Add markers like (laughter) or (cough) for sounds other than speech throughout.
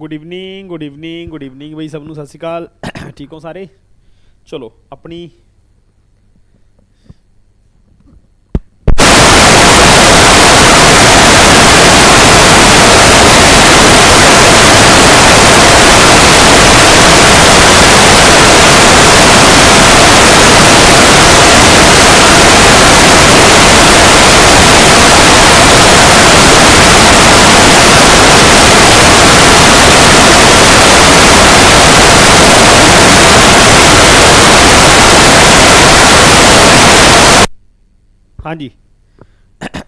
Good evening good evening good evening ਬਈ ਸਭ ਨੂੰ ਸਤਿ ਸ਼੍ਰੀ ਅਕਾਲ। (coughs) ਠੀਕ ਹੋ ਸਾਰੇ? ਚਲੋ, ਆਪਣੀ ਹਾਂਜੀ।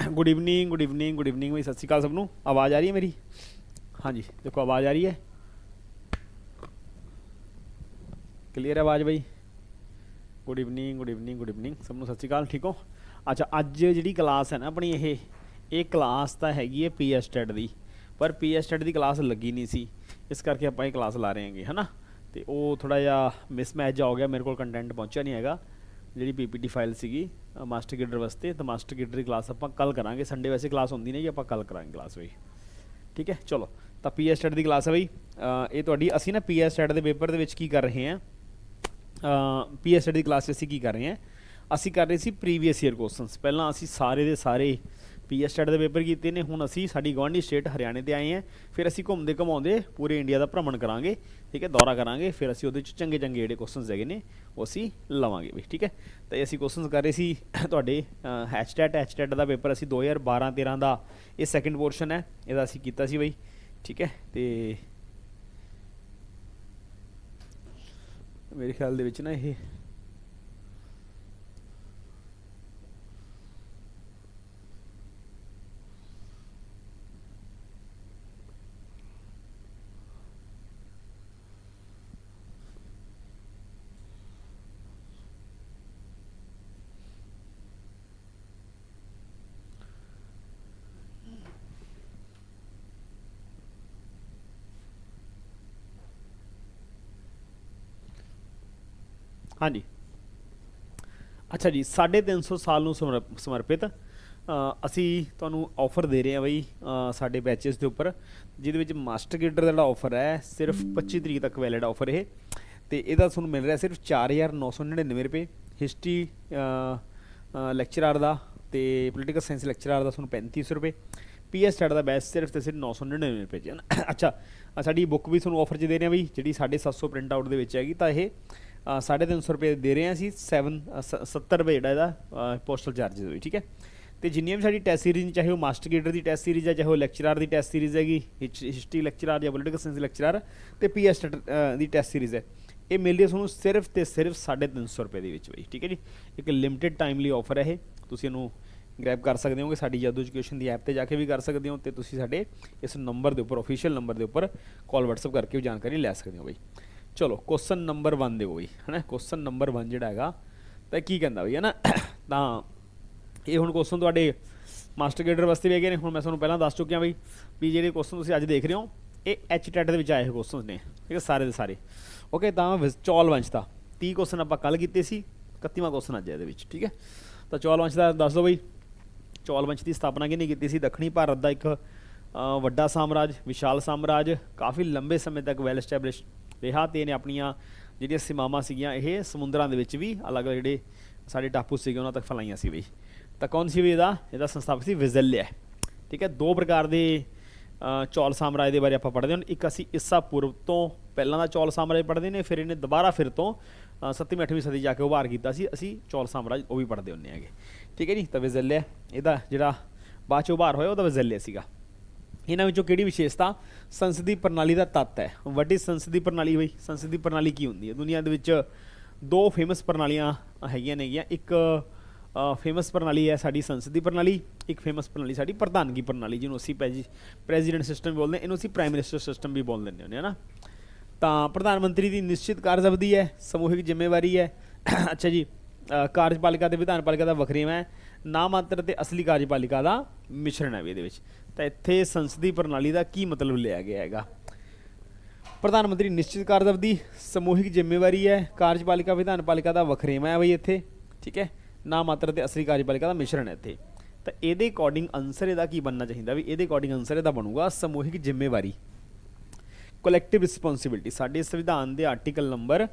Good evening good evening good evening ਬਈ, ਸਤਿ ਸ਼੍ਰੀ ਅਕਾਲ ਸਭ ਨੂੰ। ਆਵਾਜ਼ ਆ ਰਹੀ ਹੈ ਮੇਰੀ? ਹਾਂਜੀ, ਦੇਖੋ ਆਵਾਜ਼ ਆ ਰਹੀ ਹੈ। ਕਲੀਅਰ ਆਵਾਜ਼ ਬਈ? Good evening good evening good evening ਸਭ ਨੂੰ ਸਤਿ ਸ਼੍ਰੀ ਅਕਾਲ, ਠੀਕ ਹੋ? ਅੱਛਾ, ਅੱਜ ਜਿਹੜੀ ਕਲਾਸ ਹੈ ਨਾ ਆਪਣੀ ਇਹ ਇਹ ਕਲਾਸ ਤਾਂ ਹੈਗੀ ਹੈ ਪੀਐਸ ਟੈਟ ਦੀ, ਪਰ ਪੀਐਸ ਟੈਟ ਦੀ ਕਲਾਸ ਲੱਗੀ ਨਹੀਂ ਸੀ। ਇਸ ਕਰਕੇ ਆਪਾਂ ਇਹ ਕਲਾਸ ਲਾ ਰਹੇ ਹਾਂਗੇ, ਹਨਾ? ਤੇ ਉਹ ਥੋੜਾ ਜਿਹਾ ਮਿਸਮੈਚ ਹੋ ਗਿਆ, ਮੇਰੇ ਕੋਲ ਕੰਟੈਂਟ ਪਹੁੰਚਿਆ ਨਹੀਂ ਹੈਗਾ। ਜਿਹੜੀ ਪੀਪੀਟੀ ਫਾਈਲ ਸੀਗੀ ਮਾਸਟਰ ਗਿਡਰ ਵਾਸਤੇ, ਤਾਂ ਮਾਸਟਰ ਗਿਡਰ ਦੀ ਕਲਾਸ ਆਪਾਂ ਕੱਲ ਕਰਾਂਗੇ। ਸੰਡੇ ਵੈਸੇ ਕਲਾਸ ਹੁੰਦੀ ਨਹੀਂ ਜੀ ਆਪਾਂ ਕੱਲ ਕਰਾਂਗੇ ਕਲਾਸ ਬਈ। ਠੀਕ ਹੈ? ਚਲੋ, ਤਾਂ ਪੀਐਸ ਟੈਟ ਦੀ ਕਲਾਸ ਹੈ ਬਈ। ਇਹ ਤੁਹਾਡੀ, ਅਸੀਂ ਨਾ ਪੀਐਸ ਟੈਟ ਦੇ ਪੇਪਰ ਦੇ ਵਿੱਚ ਕੀ ਕਰ ਰਹੇ ਹਾਂ? ਪੀਐਸ ਦੀ ਕਲਾਸ 'ਚ ਅਸੀਂ ਕੀ ਕਰ ਰਹੇ ਹਾਂ? ਅਸੀਂ ਕਰ ਰਹੇ ਸੀ ਪ੍ਰੀਵੀਅਸ ਈਅਰ ਕੁਐਸਚਨਸ ਪਹਿਲਾਂ ਅਸੀਂ ਸਾਰੇ ਦੇ ਸਾਰੇ ਪੀਐਸ ਦੇ ਪੇਪਰ ਕੀਤੇ ਨੇ, ਹੁਣ ਅਸੀਂ ਸਾਡੀ ਗਵਾਂਢੀ ਸਟੇਟ ਹਰਿਆਣੇ ਤੇ ਆਏ ਹਾਂ। ਫਿਰ ਅਸੀਂ ਘੁੰਮਦੇ ਘਮਾਉਂਦੇ ਪੂਰੇ ਇੰਡੀਆ ਦਾ ਭ੍ਰਮਣ ਕਰਾਂਗੇ, ਠੀਕ ਹੈ, ਦੌਰਾ ਕਰਾਂਗੇ। ਫਿਰ ਅਸੀਂ ਉਹਦੇ 'ਚ ਚੰਗੇ ਚੰਗੇ ਜਿਹੜੇ ਕੁਐਸਚਨਸ ਹੈਗੇ ਨੇ, ਉਹ ਅਸੀਂ ਲਵਾਂਗੇ ਵੀ, ਠੀਕ ਹੈ। ਤਾਂ ਅਸੀਂ ਕੁਐਸਚਨਸ ਕਰ ਰਹੇ ਸੀ ਤੁਹਾਡੇ ਹੈਚਟੈਟ ਹੈਚਟੈਟ ਦਾ ਪੇਪਰ ਅਸੀਂ 2012 13 ਦਾ, ਇਹ ਸੈਕੰਡ ਪੋਰਸ਼ਨ ਹੈ, ਇਹਦਾ ਅਸੀਂ ਕੀਤਾ ਸੀ ਬਈ, ਠੀਕ ਹੈ, ਤੇ ਮੇਰੇ ਖਿਆਲ ਦੇ ਵਿੱਚ ਨਾ ਇਹ ਹਾਂਜੀ। ਅੱਛਾ ਜੀ 350 ਸਾਲ ਨੂੰ ਸਮਰ- ਸਮਰਪਿਤ ਅਸੀਂ ਤੁਹਾਨੂੰ ਆਫਰ ਦੇ ਰਹੇ ਹਾਂ ਬਈ ਸਾਡੇ ਬੈਚਸ ਦੇ ਉੱਪਰ ਜਿਹਦੇ ਵਿੱਚ ਮਾਸਟਰ ਗੇਡਰ ਦਾ ਜਿਹੜਾ ਆਫਰ ਹੈ ਸਿਰਫ 25 ਤਰੀਕ ਤੱਕ ਵੈਲਿਡ ਆਫਰ ਇਹ। ਤੇ ਇਹਦਾ ਤੁਹਾਨੂੰ ਮਿਲ ਰਿਹਾ ਸਿਰਫ 4999 ਰੁਪਏ। ਹਿਸਟਰੀ ਲੈਕਚਰਰ ਦਾ ਤੇ ਪੋਲੀਟੀਕਲ ਸਾਇੰਸ ਲੈਕਚਰਰ ਦਾ ਤੁਹਾਨੂੰ 3500 ਰੁਪਏ। ਪੀਐਸ ਸਟੈਟ ਦਾ ਬੈਚ ਸਿਰਫ ਤੇ ਸਿਰਫ 999 ਰੁਪਏ 'ਚ। ਅੱਛਾ ਸਾਡੀ ਬੁੱਕ ਵੀ ਤੁਹਾਨੂੰ ਆਫਰ 'ਚ ਦੇ ਰਹੇ ਹਾਂ ਬਈ ਜਿਹੜੀ 750 ਪ੍ਰਿੰਟ ਆਊਟ ਦੇ ਵਿੱਚ ਹੈਗੀ ਤਾਂ ਇਹ 350 ਰੁਪਏ ਦੇ ਰਹੇ ਹਾਂ ਅਸੀਂ 7 70 ਰੁਪਏ ਜਿਹੜਾ ਇਹਦਾ ਪੋਸਟਲ ਚਾਰजेस ਹੋਈ ਠੀਕ ਹੈ? ਤੇ ਜਿੰਨੀਆਂ ਵੀ ਸਾਡੀ ਟੈਸਟ ਸੀਰੀਜ਼ ਚਾਹੇ ਉਹ ਮਾਸਟਰ ਗੇਡਰ ਦੀ ਟੈਸਟ ਸੀਰੀਜ਼ ਹੈ ਚਾਹੇ ਉਹ ਲੈਕਚਰਰ ਦੀ ਟੈਸਟ ਸੀਰੀਜ਼ ਹੈਗੀ ਹਿਸਟਰੀ ਲੈਕਚਰਰ ਜਾਂ ਪੋਲੀਟੀਕਲ ਸਾਇੰਸ ਲੈਕਚਰਰ ਤੇ ਪੀਐਸ ਦੀ ਟੈਸਟ ਸੀਰੀਜ਼ ਹੈ। ਇਹ ਮਿਲ ਰਹੀ ਹੈ ਤੁਹਾਨੂੰ ਸਿਰਫ ਤੇ ਸਿਰਫ 350 ਰੁਪਏ ਦੇ ਵਿੱਚ ਬਈ, ਠੀਕ ਹੈ ਜੀ? ਇੱਕ ਲਿਮਿਟਿਡ ਟਾਈਮ ਲਈ ਆਫਰ ਹੈ ਇਹ। ਤੁਸੀਂ ਇਹਨੂੰ ਗ੍ਰੈਬ ਕਰ ਸਕਦੇ ਹੋਗੇ, ਸਾਡੀ ਜਾਦੂ ਐਜੂਕੇਸ਼ਨ ਦੀ ਐਪ ਤੇ ਜਾ ਕੇ ਵੀ ਕਰ ਸਕਦੇ ਹੋ ਤੇ ਤੁਸੀਂ ਸਾਡੇ ਇਸ ਨੰਬਰ ਦੇ ਉੱਪਰ ਅਫੀਸ਼ੀਅਲ ਨੰਬਰ ਦੇ ਉੱਪਰ ਕਾਲ WhatsApp ਕਰਕੇ ਵੀ ਜਾਣਕਾਰੀ ਲੈ ਸਕਦੇ ਹੋ ਬਈ। ਚਲੋ ਕੁਐਸਚਨ ਨੰਬਰ 1 ਦੇ ਬਈ, ਹਨਾ? ਕੁਐਸਚਨ ਨੰਬਰ 1 ਜਿਹੜਾ ਹੈਗਾ, ਤਾਂ ਇਹ ਕੀ ਕਹਿੰਦਾ ਬਈ, ਹਨਾ? ਤਾਂ ਇਹ ਹੁਣ ਕੁਐਸਚਨ ਤੁਹਾਡੇ ਮਾਸਟਰ ਗੇਡਰ ਵਾਸਤੇ ਵੀ ਹੈਗੇ ਨੇ। ਹੁਣ ਮੈਂ ਤੁਹਾਨੂੰ ਪਹਿਲਾਂ ਦੱਸ ਚੁੱਕਿਆ ਬਈ ਵੀ ਜਿਹੜੇ ਕੁਐਸਚਨ ਤੁਸੀਂ ਅੱਜ ਦੇਖ ਰਹੇ ਹੋ, ਇਹ ਐਚ ਟੈਟ ਦੇ ਵਿੱਚ ਆਏ ਹੋਏ ਕੁਐਸਚਨਸ ਨੇ, ਠੀਕ ਹੈ? ਸਾਰੇ ਦੇ ਸਾਰੇ। ਓਕੇ ਤਾਂ ਵਿਸ- ਚੌਲ ਵੰਸ਼ ਦਾ। 30 ਕੁਐਸਚਨ ਆਪਾਂ ਕੱਲ ਕੀਤੇ ਸੀ 31ਵਾਂ ਕੁਐਸਚਨ ਅੱਜ ਹੈ ਇਹਦੇ ਵਿੱਚ, ਠੀਕ ਹੈ? ਤਾਂ ਚੌਲ ਵੰਸ਼ ਦਾ ਦੱਸ ਦਿਓ ਬਈ। ਚੌਲ ਵੰਸ਼ ਦੀ ਸਥਾਪਨਾ ਕਿਹਨੇ ਕੀਤੀ ਸੀ? ਦੱਖਣੀ ਭਾਰਤ ਦਾ ਇੱਕ ਵੱਡਾ ਸਾਮਰਾਜ, ਵਿਸ਼ਾਲ ਸਾਮਰਾਜ, ਕਾਫੀ ਲੰਬੇ ਸਮੇਂ ਤੱਕ ਵੈਲ ਐਸਟੈਬਲਿਸ਼ ਰਿਹਾ ਤੇ ਇਹਨੇ ਆਪਣੀਆਂ ਜਿਹੜੀਆਂ ਸੀਮਾਵਾਂ ਸੀਗੀਆਂ, ਇਹ ਸਮੁੰਦਰਾਂ ਦੇ ਵਿੱਚ ਵੀ ਅਲੱਗ-ਅਲੱਗ ਜਿਹੜੇ ਸਾਡੇ ਟਾਪੂ ਸੀਗੇ, ਉਹਨਾਂ ਤੱਕ ਫੈਲਾਈਆਂ ਸੀ ਬਈ। ਤਾਂ ਕੌਣ ਸੀ ਵੀ ਇਹਦਾ? ਇਹਦਾ ਸੰਸਥਾਪਕ ਸੀ ਵਿਜ਼ਲਿਆ। ਠੀਕ ਹੈ, ਦੋ ਪ੍ਰਕਾਰ ਦੇ ਚੌਲ ਸਾਮਰਾਜ ਦੇ ਬਾਰੇ ਆਪਾਂ ਪੜ੍ਹਦੇ ਹਾਂ। ਇੱਕ ਅਸੀਂ ਈਸਾ ਪੂਰਵ ਤੋਂ ਪਹਿਲਾਂ ਦਾ ਚੌਲ ਸਾਮਰਾਜ ਪੜ੍ਹਦੇ ਨੇ, ਫਿਰ ਇਹਨੇ ਦੁਬਾਰਾ ਫਿਰ ਤੋਂ 7ਵੀਂ 8ਵੀਂ ਸਦੀ ਜਾ ਕੇ ਉਭਾਰ ਕੀਤਾ ਸੀ। ਅਸੀਂ ਚੌਲ ਸਾਮਰਾਜ ਉਹ ਵੀ ਪੜ੍ਹਦੇ ਹੁੰਨੇ ਹੈਗੇ। ਠੀਕ ਹੈ ਜੀ, ਤਾਂ ਵਿਜ਼ਲਿਆ, ਇਹਦਾ ਜਿਹੜਾ ਬਾਅਦ ਚ ਉਭਾਰ ਹੋਇਆ, ਉਹਦਾ ਵਿਜ਼ਲਿਆ ਸੀਗਾ। ਇਹਨਾਂ ਵਿੱਚੋਂ ਕਿਹੜੀ ਵਿਸ਼ੇਸ਼ਤਾ? ਸੰਸਦੀ ਪ੍ਰਣਾਲੀ ਦਾ ਤੱਤ ਹੈ। ਵੱਡੀ ਸੰਸਦੀ ਪ੍ਰਣਾਲੀ ਬਈ ਸੰਸਦੀ ਪ੍ਰਣਾਲੀ ਕੀ ਹੁੰਦੀ ਹੈ? ਦੁਨੀਆ ਦੇ ਵਿੱਚ ਦੋ ਫੇਮਸ ਪ੍ਰਣਾਲੀਆਂ ਹੈਗੀਆਂ ਨੇਗੀਆਂ। ਇੱਕ ਫੇਮਸ ਪ੍ਰਣਾਲੀ ਹੈ ਸਾਡੀ ਸੰਸਦੀ ਪ੍ਰਣਾਲੀ ਇੱਕ ਫੇਮਸ ਪ੍ਰਣਾਲੀ ਸਾਡੀ ਪ੍ਰਧਾਨਗੀ ਪ੍ਰਣਾਲੀ ਜਿਹਨੂੰ ਅਸੀਂ ਪ੍ਰੈਜ਼ੀਡੈਂਟ ਸਿਸਟਮ ਬੋਲਦੇ ਹਾਂ ਇਹਨੂੰ ਅਸੀਂ ਪ੍ਰਾਈਮ ਮਿਨਿਸਟਰ ਸਿਸਟਮ ਵੀ ਬੋਲ ਦਿੰਦੇ ਹੁੰਦੇ ਹਾਂ ਨਾ। ਤਾਂ ਪ੍ਰਧਾਨ ਮੰਤਰੀ ਦੀ ਨਿਸ਼ਚਿਤ ਕਾਰਜਵਧੀ ਹੈ ਸਮੂਹਿਕ ਜ਼ਿੰਮੇਵਾਰੀ ਹੈ। ਅੱਛਾ ਜੀ ਅ, ਕਾਰਜਪਾਲਿਕਾ ਤੇ ਵਿਧਾਨਪਾਲਿਕਾ ਦਾ ਵਖਰੇਵਾਂ ਹੈ। ਨਾਮਾਤਰ ਤੇ ਅਸਲੀ ਕਾਰਜਪਾਲਿਕਾ ਦਾ ਮਿਸ਼ਰਣ ਹੈ ਵੀ ਇਹਦੇ ਵਿੱਚ। ਤਾਂ ਇੱਥੇ ਸੰਸਦੀ ਪ੍ਰਣਾਲੀ ਦਾ ਕੀ ਮਤਲਬ ਲਿਆ ਗਿਆ ਹੈਗਾ? ਪ੍ਰਧਾਨ ਮੰਤਰੀ ਨਿਸ਼ਚਿਤ ਕਾਰਜਅਵਧੀ ਸਮੂਹਿਕ ਜ਼ਿੰਮੇਵਾਰੀ ਹੈ, ਕਾਰਜਪਾਲਿਕਾ ਵਿਧਾਨ ਪਾਲਿਕਾ ਦਾ ਵਖਰੇਵਾਂ ਹੈ ਬਈ ਇੱਥੇ, ਠੀਕ ਹੈ? ਨਾ ਮਾਤਰ ਤੇ ਅਸਲੀ ਕਾਰਜਪਾਲਿਕਾ ਦਾ ਮਿਸ਼ਰਣ ਹੈ ਇੱਥੇ। ਤਾਂ ਇਹਦੇ ਅਕੋਰਡਿੰਗ ਆਨਸਰ ਇਹਦਾ ਕੀ ਬਣਨਾ ਚਾਹੀਦਾ ਵੀ ਇਹਦੇ ਅਕੋਰਡਿੰਗ ਆਨਸਰ ਇਹਦਾ ਬਣੂਗਾ ਸਮੂਹਿਕ ਜ਼ਿੰਮੇਵਾਰੀ। ਕਲੈਕਟਿਵ ਰਿਸਪੌਂਸਿਬਿਲਟੀ ਸਾਡੇ ਸੰਵਿਧਾਨ ਦੇ ਆਰਟੀਕਲ ਨੰਬਰ